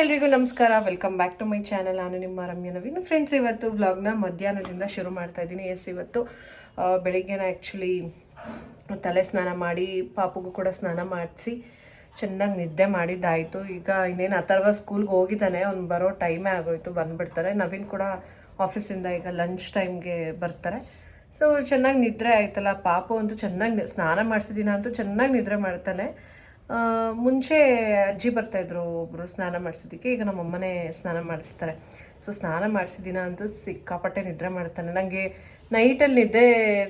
ಎಲ್ರಿಗೂ ನಮಸ್ಕಾರ. Welcome back to my channel ನಾನು ನಿಮ್ಮ ರಮ್ಯ ನವೀನ್. ಫ್ರೆಂಡ್ಸ್ ಇವತ್ತು ವ್ಲಾಗ್ನ ಮಧ್ಯಾಹ್ನದಿಂದ ಶುರು ಮಾಡ್ತಾ ಇದ್ದೀನಿ. ಎಸ್ ಇವತ್ತು ಬೆಳಿಗ್ಗೆನ ಆ್ಯಕ್ಚುಲಿ ತಲೆ ಸ್ನಾನ ಮಾಡಿ, ಪಾಪುಗೂ ಕೂಡ ಸ್ನಾನ ಮಾಡಿಸಿ, ಚೆನ್ನಾಗಿ ನಿದ್ದೆ ಮಾಡಿದ್ದಾಯಿತು. ಈಗ ಇನ್ನೇನು ಅಥರ್ವ ಸ್ಕೂಲ್ಗೆ ಹೋಗಿದ್ದಾನೆ. ಅವ್ನು ಬರೋ ಟೈಮೇ ಆಗೋಯ್ತು. ಬಂದುಬಿಡ್ತಾರೆ. ನವೀನ್ ಕೂಡ ಆಫೀಸಿಂದ ಈಗ ಲಂಚ್ ಟೈಮ್ಗೆ ಬರ್ತಾರೆ. ಸೊ ಚೆನ್ನಾಗಿ ನಿದ್ರೆ ಆಯ್ತಲ್ಲ. ಪಾಪು ಅಂತೂ ಚೆನ್ನಾಗಿ ಸ್ನಾನ ಮಾಡಿಸಿದಿನ ಅಂತೂ ಚೆನ್ನಾಗಿ ನಿದ್ರೆ ಮಾಡ್ತಾನೆ. ಮುಂಚೆ ಅಜ್ಜಿ ಬರ್ತಾಯಿದ್ರು ಒಬ್ಬರು ಸ್ನಾನ ಮಾಡಿಸೋದಕ್ಕೆ ಈಗ ನಮ್ಮ ಅಮ್ಮನೇ ಸ್ನಾನ ಮಾಡಿಸ್ತಾರೆ. ಸೊ ಸ್ನಾನ ಮಾಡಿಸಿದಿನ ಅಂತೂ ಸಿಕ್ಕಾಪಟ್ಟೆ ನಿದ್ರೆ ಮಾಡ್ತಾನೆ. ನನಗೆ ನೈಟಲ್ಲಿ ನಿದ್ದೆ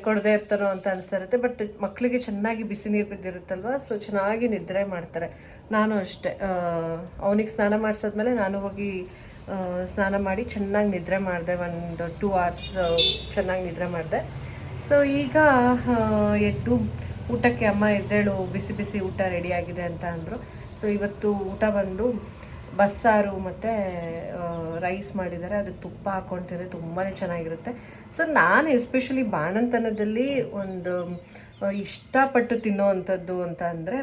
ಕೊಡದೇ ಇರ್ತಾರೋ ಅಂತ ಅನಿಸ್ತಾ ಇರುತ್ತೆ ಬಟ್ ಮಕ್ಕಳಿಗೆ ಚೆನ್ನಾಗಿ ಬಿಸಿ ನೀರು ಬಿದ್ದಿರುತ್ತಲ್ವ ಸೊ ಚೆನ್ನಾಗಿ ನಿದ್ರೆ ಮಾಡ್ತಾರೆ. ನಾನು ಅಷ್ಟೇ. ಅವನಿಗೆ ಸ್ನಾನ ಮಾಡಿಸಾದ್ಮೇಲೆ ನಾನು ಹೋಗಿ ಸ್ನಾನ ಮಾಡಿ ಚೆನ್ನಾಗಿ ನಿದ್ರೆ ಮಾಡಿದೆ. ಒಂದು ಟೂ ಅವರ್ಸ್ ಚೆನ್ನಾಗಿ ನಿದ್ರೆ ಮಾಡಿದೆ. ಸೊ ಈಗ ಎದ್ದು ಊಟಕ್ಕೆ ಅಮ್ಮ ಎದ್ದೇಳು, ಬಿಸಿ ಬಿಸಿ ಊಟ ರೆಡಿ ಆಗಿದೆ ಅಂತ ಅಂದರು. ಸೊ ಇವತ್ತು ಊಟ ಬಂದು ಬಸ್ಸಾರು ಮತ್ತು ರೈಸ್ ಮಾಡಿದ್ದಾರೆ. ಅದಕ್ಕೆ ತುಪ್ಪ ಹಾಕ್ಕೊಂಡು ತಿಂದರೆ ತುಂಬಾ ಚೆನ್ನಾಗಿರುತ್ತೆ. ಸೊ ನಾನು ಎಸ್ಪೆಷಲಿ ಬಾಣಂತನದಲ್ಲಿ ಒಂದು ಇಷ್ಟಪಟ್ಟು ತಿನ್ನೋವಂಥದ್ದು ಅಂತ ಅಂದರೆ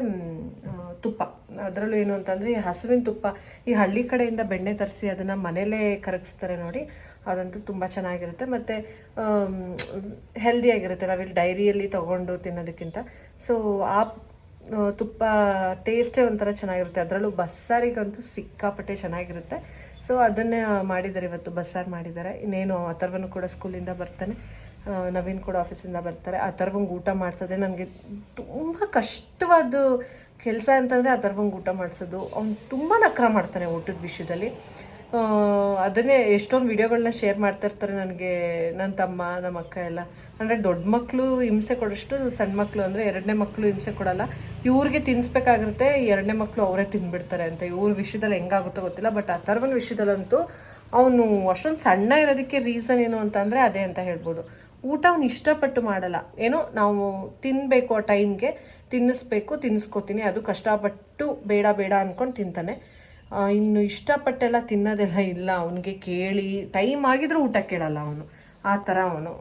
ತುಪ್ಪ. ಅದರಲ್ಲೂ ಏನು ಅಂತಂದರೆ ಈ ಹಸುವಿನ ತುಪ್ಪ, ಈ ಹಳ್ಳಿ ಕಡೆಯಿಂದ ಬೆಣ್ಣೆ ತರಿಸಿ ಅದನ್ನು ಮನೇಲೇ ಕರಗಿಸ್ತಾರೆ ನೋಡಿ. ಅದಂತೂ ತುಂಬ ಚೆನ್ನಾಗಿರುತ್ತೆ. ಮತ್ತು ಹೆಲ್ದಿಯಾಗಿರುತ್ತೆ ನಾವಿಲ್ಲಿ ಡೈರಿಯಲ್ಲಿ ತೊಗೊಂಡು ತಿನ್ನೋದಕ್ಕಿಂತ. ಸೊ ಆ ತುಪ್ಪ ಟೇಸ್ಟೇ ಒಂಥರ ಚೆನ್ನಾಗಿರುತ್ತೆ. ಅದರಲ್ಲೂ ಬಸ್ಸಾರಿಗಂತೂ ಸಿಕ್ಕಾಪಟ್ಟೆ ಚೆನ್ನಾಗಿರುತ್ತೆ. ಸೊ ಅದನ್ನೇ ಮಾಡಿದ್ದಾರೆ ಇವತ್ತು. ಬಸ್ಸಾರು ಮಾಡಿದ್ದಾರೆ. ಇನ್ನೇನು ಅಥರ್ವನು ಕೂಡ ಸ್ಕೂಲಿಂದ ಬರ್ತಾನೆ. ನವೀನ್ ಕೂಡ ಆಫೀಸಿಂದ ಬರ್ತಾರೆ. ಅಥರ್ವಂಗೆ ಊಟ ಮಾಡಿಸೋದೇ ನನಗೆ ತುಂಬ ಕಷ್ಟವಾದ ಕೆಲಸ ಅಂತಂದರೆ ಅಥರ್ವಂಗೆ ಊಟ ಮಾಡಿಸೋದು. ಅವ್ನು ತುಂಬ ನಕ್ರ ಮಾಡ್ತಾನೆ ಊಟದ ವಿಷಯದಲ್ಲಿ. ಅದನ್ನೇ ಎಷ್ಟೊಂದು ವಿಡಿಯೋಗಳನ್ನ ಶೇರ್ ಮಾಡ್ತಾ ಇರ್ತಾರೆ ನನಗೆ ನನ್ನ ತಮ್ಮ ನಮ್ಮ ಅಕ್ಕ ಎಲ್ಲ. ಅಂದರೆ ದೊಡ್ಡ ಮಕ್ಕಳು ಹಿಂಸೆ ಕೊಡೋಷ್ಟು ಸಣ್ಣ ಮಕ್ಕಳು ಅಂದರೆ ಎರಡನೇ ಮಕ್ಕಳು ಹಿಂಸೆ ಕೊಡಲ್ಲ. ಇವ್ರಿಗೆ ತಿನ್ನಿಸ್ಬೇಕಾಗಿರುತ್ತೆ ಎರಡನೇ ಮಕ್ಕಳು ಅವರೇ ತಿನ್ಬಿಡ್ತಾರೆ ಅಂತ. ಇವ್ರ ವಿಷಯದಲ್ಲಿ ಹೆಂಗಾಗುತ್ತೋ ಗೊತ್ತಿಲ್ಲ ಬಟ್ ಅಥರ್ವನ ವಿಷಯದಲ್ಲಂತೂ ಅವನು ಅಷ್ಟೊಂದು ಸಣ್ಣ ಇರೋದಕ್ಕೆ ರೀಸನ್ ಏನು ಅಂತಂದರೆ ಅದೇ ಅಂತ ಹೇಳ್ಬೋದು. ಊಟ ಅವ್ನು ಇಷ್ಟಪಟ್ಟು ಮಾಡಲ್ಲ. ಏನೋ ನಾವು ತಿನ್ನಬೇಕು ಆ ಟೈಮ್ಗೆ ತಿನ್ನಿಸ್ಬೇಕು ತಿನ್ನಿಸ್ಕೋತೀನಿ ಅದು ಕಷ್ಟಪಟ್ಟು ಬೇಡ ಬೇಡ ಅಂದ್ಕೊಂಡು ತಿಂತಾನೆ. ಆ, ಇನ್ನು ಇಷ್ಟಪಟ್ಟೆಲ್ಲ ತಿನ್ನೋದೆಲ್ಲ ಇಲ್ಲ. ಅವನಿಗೆ ಕೇಳಿ, ಟೈಮ್ ಆಗಿದ್ರೂ ಊಟ ಕೇಳಲ್ಲ ಅವನು. ಆ ಥರ ಅವನು.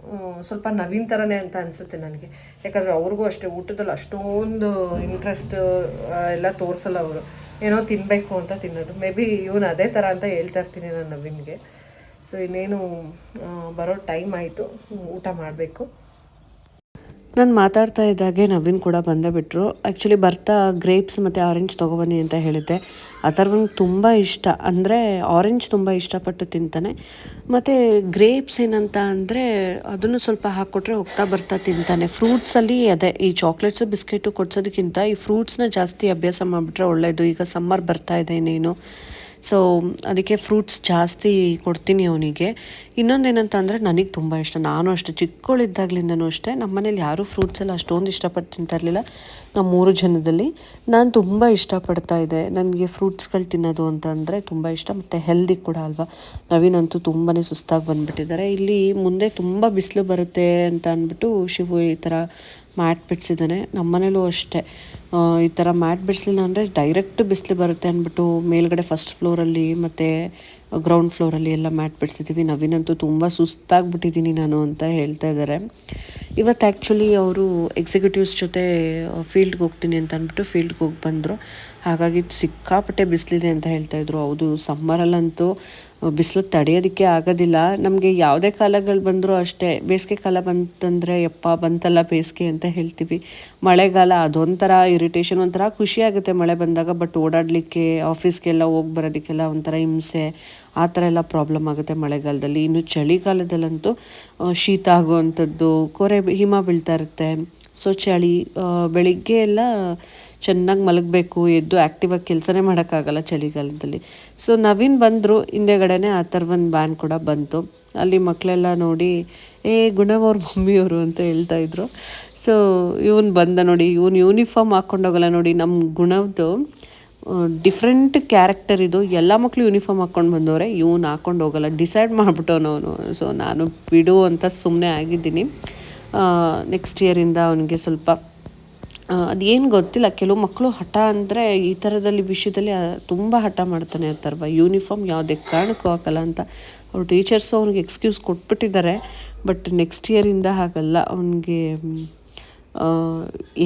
ಸ್ವಲ್ಪ ನವೀನ್ ಥರನೇ ಅಂತ ಅನಿಸುತ್ತೆ ನನಗೆ. ಯಾಕಂದರೆ ಅವ್ರಿಗೂ ಅಷ್ಟೇ, ಊಟದಲ್ಲಿ ಅಷ್ಟೊಂದು ಇಂಟ್ರೆಸ್ಟ್ ಎಲ್ಲ ತೋರಿಸಲ್ಲ ಅವರು. ಏನೋ ತಿನ್ನಬೇಕು ಅಂತ ತಿನ್ನೋದು. ಮೇ ಬಿ ಇವನು ಅದೇ ಥರ ಅಂತ ಹೇಳ್ತಾ ಇರ್ತೀನಿ ನಾನು ನವೀನ್ಗೆ. ಸೊ ಇನ್ನೇನು ಬರೋ ಟೈಮ್ ಆಯಿತು. ಊಟ ಮಾಡಬೇಕು. ನಾನು ಮಾತಾಡ್ತಾ ಇದ್ದಾಗೆ ನವೀನ್ ಕೂಡ ಬಂದೇ ಬಿಟ್ಟರು ಆ್ಯಕ್ಚುಲಿ ಬರ್ತಾ ಗ್ರೇಪ್ಸ್ ಮತ್ತು ಆರೆಂಜ್ ತೊಗೊಬನ್ನಿ ಅಂತ ಹೇಳಿದ್ದೆ. ಅಥರ್ವನ್ಗೆ ತುಂಬ ಇಷ್ಟ. ಅಂದರೆ ಆರೆಂಜ್ ತುಂಬ ಇಷ್ಟಪಟ್ಟು ತಿಂತಾನೆ. ಮತ್ತು ಗ್ರೇಪ್ಸ್ ಏನಂತ ಅಂದರೆ ಅದನ್ನು ಸ್ವಲ್ಪ ಹಾಕ್ಕೊಟ್ರೆ ಹೋಗ್ತಾ ಬರ್ತಾ ತಿಂತಾನೆ. ಫ್ರೂಟ್ಸಲ್ಲಿ ಅದೇ, ಈ ಚಾಕ್ಲೇಟ್ಸು ಬಿಸ್ಕೆಟು ಕೊಡ್ಸೋದಕ್ಕಿಂತ ಈ ಫ್ರೂಟ್ಸ್ನ ಜಾಸ್ತಿ ಅಭ್ಯಾಸ ಮಾಡಿಬಿಟ್ರೆ ಒಳ್ಳೆಯದು ಈಗ ಸಮ್ಮರ್ ಬರ್ತಾ ಇದೆ ಇನ್ನೇನು ಸೊ ಅದಕ್ಕೆ ಫ್ರೂಟ್ಸ್ ಜಾಸ್ತಿ ಕೊಡ್ತೀನಿ ಅವನಿಗೆ. ಇನ್ನೊಂದೇನಂತ ಅಂದರೆ ನನಗೆ ತುಂಬ ಇಷ್ಟ. ನಾನು ಅಷ್ಟು ಚಿಕ್ಕವಳಿದ್ದಾಗ್ಲಿಂದನೂ ಅಷ್ಟೇ ನಮ್ಮ ಮನೇಲಿ ಯಾರೂ ಫ್ರೂಟ್ಸ್ ಎಲ್ಲ ಅಷ್ಟೊಂದು ಇಷ್ಟಪಟ್ಟು ತಿಂತಾ ಇರಲಿಲ್ಲ. ನಮ್ಮ ಮೂರು ಜನದಲ್ಲಿ ನಾನು ತುಂಬ ಇಷ್ಟಪಡ್ತಾ ಇದ್ದೆ. ನನಗೆ ಫ್ರೂಟ್ಸ್ಗಳು ತಿನ್ನೋದು ಅಂತ ಅಂದರೆ ತುಂಬ ಇಷ್ಟ. ಮತ್ತು ಹೆಲ್ದಿ ಕೂಡ ಅಲ್ವಾ? ನವೀನಂತೂ ತುಂಬಾ ಸುಸ್ತಾಗಿ ಬಂದುಬಿಟ್ಟಿದ್ದಾರೆ. ಇಲ್ಲಿ ಮುಂದೆ ತುಂಬ ಬಿಸಿಲು ಬರುತ್ತೆ ಅಂತ ಅಂದ್ಬಿಟ್ಟು ಶಿವು ಈ ಥರ ಮ್ಯಾಟ್ ಬಿಡಿಸಿದ್ದಾನೆ. ನಮ್ಮ ಮನೇಲೂ ಅಷ್ಟೇ. ಈ ಥರ ಮ್ಯಾಟ್ ಬಿಡಿಸಲಿಲ್ಲ ಅಂದರೆ ಡೈರೆಕ್ಟ್ ಬಿಸಿಲು ಬರುತ್ತೆ ಅಂದ್ಬಿಟ್ಟು ಮೇಲ್ಗಡೆ ಫಸ್ಟ್ ಫ್ಲೋರಲ್ಲಿ ಮತ್ತು ಗ್ರೌಂಡ್ ಫ್ಲೋರಲ್ಲಿ ಎಲ್ಲ ಮ್ಯಾಟ್ ಬಿಡಿಸಿದ್ದೀವಿ ನವೀನಂತೂ ತುಂಬ ಸುಸ್ತಾಗ್ಬಿಟ್ಟಿದ್ದೀನಿ ನಾನು ಅಂತ ಹೇಳ್ತಾ ಇದ್ದಾರೆ ಇವತ್ತು ಆ್ಯಕ್ಚುಲಿ ಅವರು ಎಕ್ಸಿಕ್ಯೂಟಿವ್ಸ್ ಜೊತೆ ಫೀಲ್ಡ್ಗೆ ಹೋಗ್ತೀನಿ ಅಂತ ಅಂದ್ಬಿಟ್ಟು ಫೀಲ್ಡ್ಗೆ ಹೋಗಿ ಬಂದರು. ಹಾಗಾಗಿ ಸಿಕ್ಕಾಪಟ್ಟೆ ಬಿಸಿಲಿದೆ ಅಂತ ಹೇಳ್ತಾ ಇದ್ರು. ಹೌದು ಸಮ್ಮರಲ್ಲಂತೂ ಬಿಸಿಲು ತಡೆಯೋದಕ್ಕೆ ಆಗೋದಿಲ್ಲ. ನಮಗೆ ಯಾವುದೇ ಕಾಲಗಳು ಬಂದರೂ ಅಷ್ಟೇ, ಬೇಸಿಗೆ ಕಾಲ ಬಂತಂದರೆ, ಯಪ್ಪ, ಬಂತಲ್ಲ ಬೇಸಿಗೆ ಅಂತ ಹೇಳ್ತೀವಿ. ಮಳೆಗಾಲ ಅದೊಂಥರ ಇರಿಟೇಷನ್ ಒಂಥರ ಖುಷಿಯಾಗುತ್ತೆ ಮಳೆ ಬಂದಾಗ ಬಟ್ ಓಡಾಡಲಿಕ್ಕೆ ಆಫೀಸ್ಗೆಲ್ಲ ಹೋಗಿ ಬರೋದಕ್ಕೆಲ್ಲ ಒಂಥರ ಹಿಂಸೆ, ಆ ಥರ ಎಲ್ಲ ಪ್ರಾಬ್ಲಮ್ ಆಗುತ್ತೆ ಮಳೆಗಾಲದಲ್ಲಿ. ಇನ್ನು ಚಳಿಗಾಲದಲ್ಲಂತೂ ಶೀತ ಆಗುವಂಥದ್ದು, ಕೊರೆ, ಹಿಮ ಬೀಳ್ತಾ ಇರುತ್ತೆ. ಸೊ ಚಳಿ ಬೆಳಿಗ್ಗೆ ಎಲ್ಲ ಚೆನ್ನಾಗಿ ಮಲಗಬೇಕು, ಎದ್ದು ಆ್ಯಕ್ಟಿವಾಗಿ ಕೆಲಸನೇ ಮಾಡೋಕ್ಕಾಗಲ್ಲ ಚಳಿಗಾಲದಲ್ಲಿ. ಸೊ ನವೀನ್ ಬಂದರು, ಹಿಂದೆಗಡೆನೆ ಆ ಥರ ಒಂದು ಬ್ಯಾನ್ ಕೂಡ ಬಂತು. ಅಲ್ಲಿ ಮಕ್ಕಳೆಲ್ಲ ನೋಡಿ, ಏ ಗುಣವ್ರ ಮಮ್ಮಿಯವರು ಅಂತ ಹೇಳ್ತಾ ಇದ್ರು. ಸೊ ಇವನು ಬಂದ ನೋಡಿ, ಇವನು ಯೂನಿಫಾರ್ಮ್ ಹಾಕ್ಕೊಂಡೋಗಲ್ಲ ನೋಡಿ ನಮ್ಮ ಗುಣದ್ದು ಡಿಫ್ರೆಂಟ್ ಕ್ಯಾರೆಕ್ಟರ್ ಇದು. ಎಲ್ಲ ಮಕ್ಕಳು ಯೂನಿಫಾರ್ಮ್ ಹಾಕ್ಕೊಂಡು ಬಂದವ್ರೆ, ಇವನು ಹಾಕ್ಕೊಂಡು ಹೋಗಲ್ಲ. ಡಿಸೈಡ್ ಮಾಡಿಬಿಟ್ಟವನು ಅವನು. ಸೊ ನಾನು ಬಿಡು ಅಂತ ಸುಮ್ಮನೆ ಆಗಿದ್ದೀನಿ. ನೆಕ್ಸ್ಟ್ ಇಯರಿಂದ ಅವನಿಗೆ ಸ್ವಲ್ಪ ಅದೇನು ಗೊತ್ತಿಲ್ಲ. ಕೆಲವು ಮಕ್ಕಳು ಹಠ ಅಂದರೆ ಈ ಥರದಲ್ಲಿ ವಿಷಯದಲ್ಲಿ ತುಂಬ ಹಠ ಮಾಡ್ತಾನೆ ಅಥರ್ವ ಯೂನಿಫಾರ್ಮ್ ಯಾವುದೇ ಕಾರಣಕ್ಕೂ ಹಾಕಲ್ಲ ಅಂತ ಅವ್ರ ಟೀಚರ್ಸು ಅವ್ನಿಗೆ ಎಕ್ಸ್ಕ್ಯೂಸ್ ಕೊಟ್ಬಿಟ್ಟಿದ್ದಾರೆ. ಬಟ್ ನೆಕ್ಸ್ಟ್ ಇಯರಿಂದ ಹಾಗಲ್ಲ. ಅವನಿಗೆ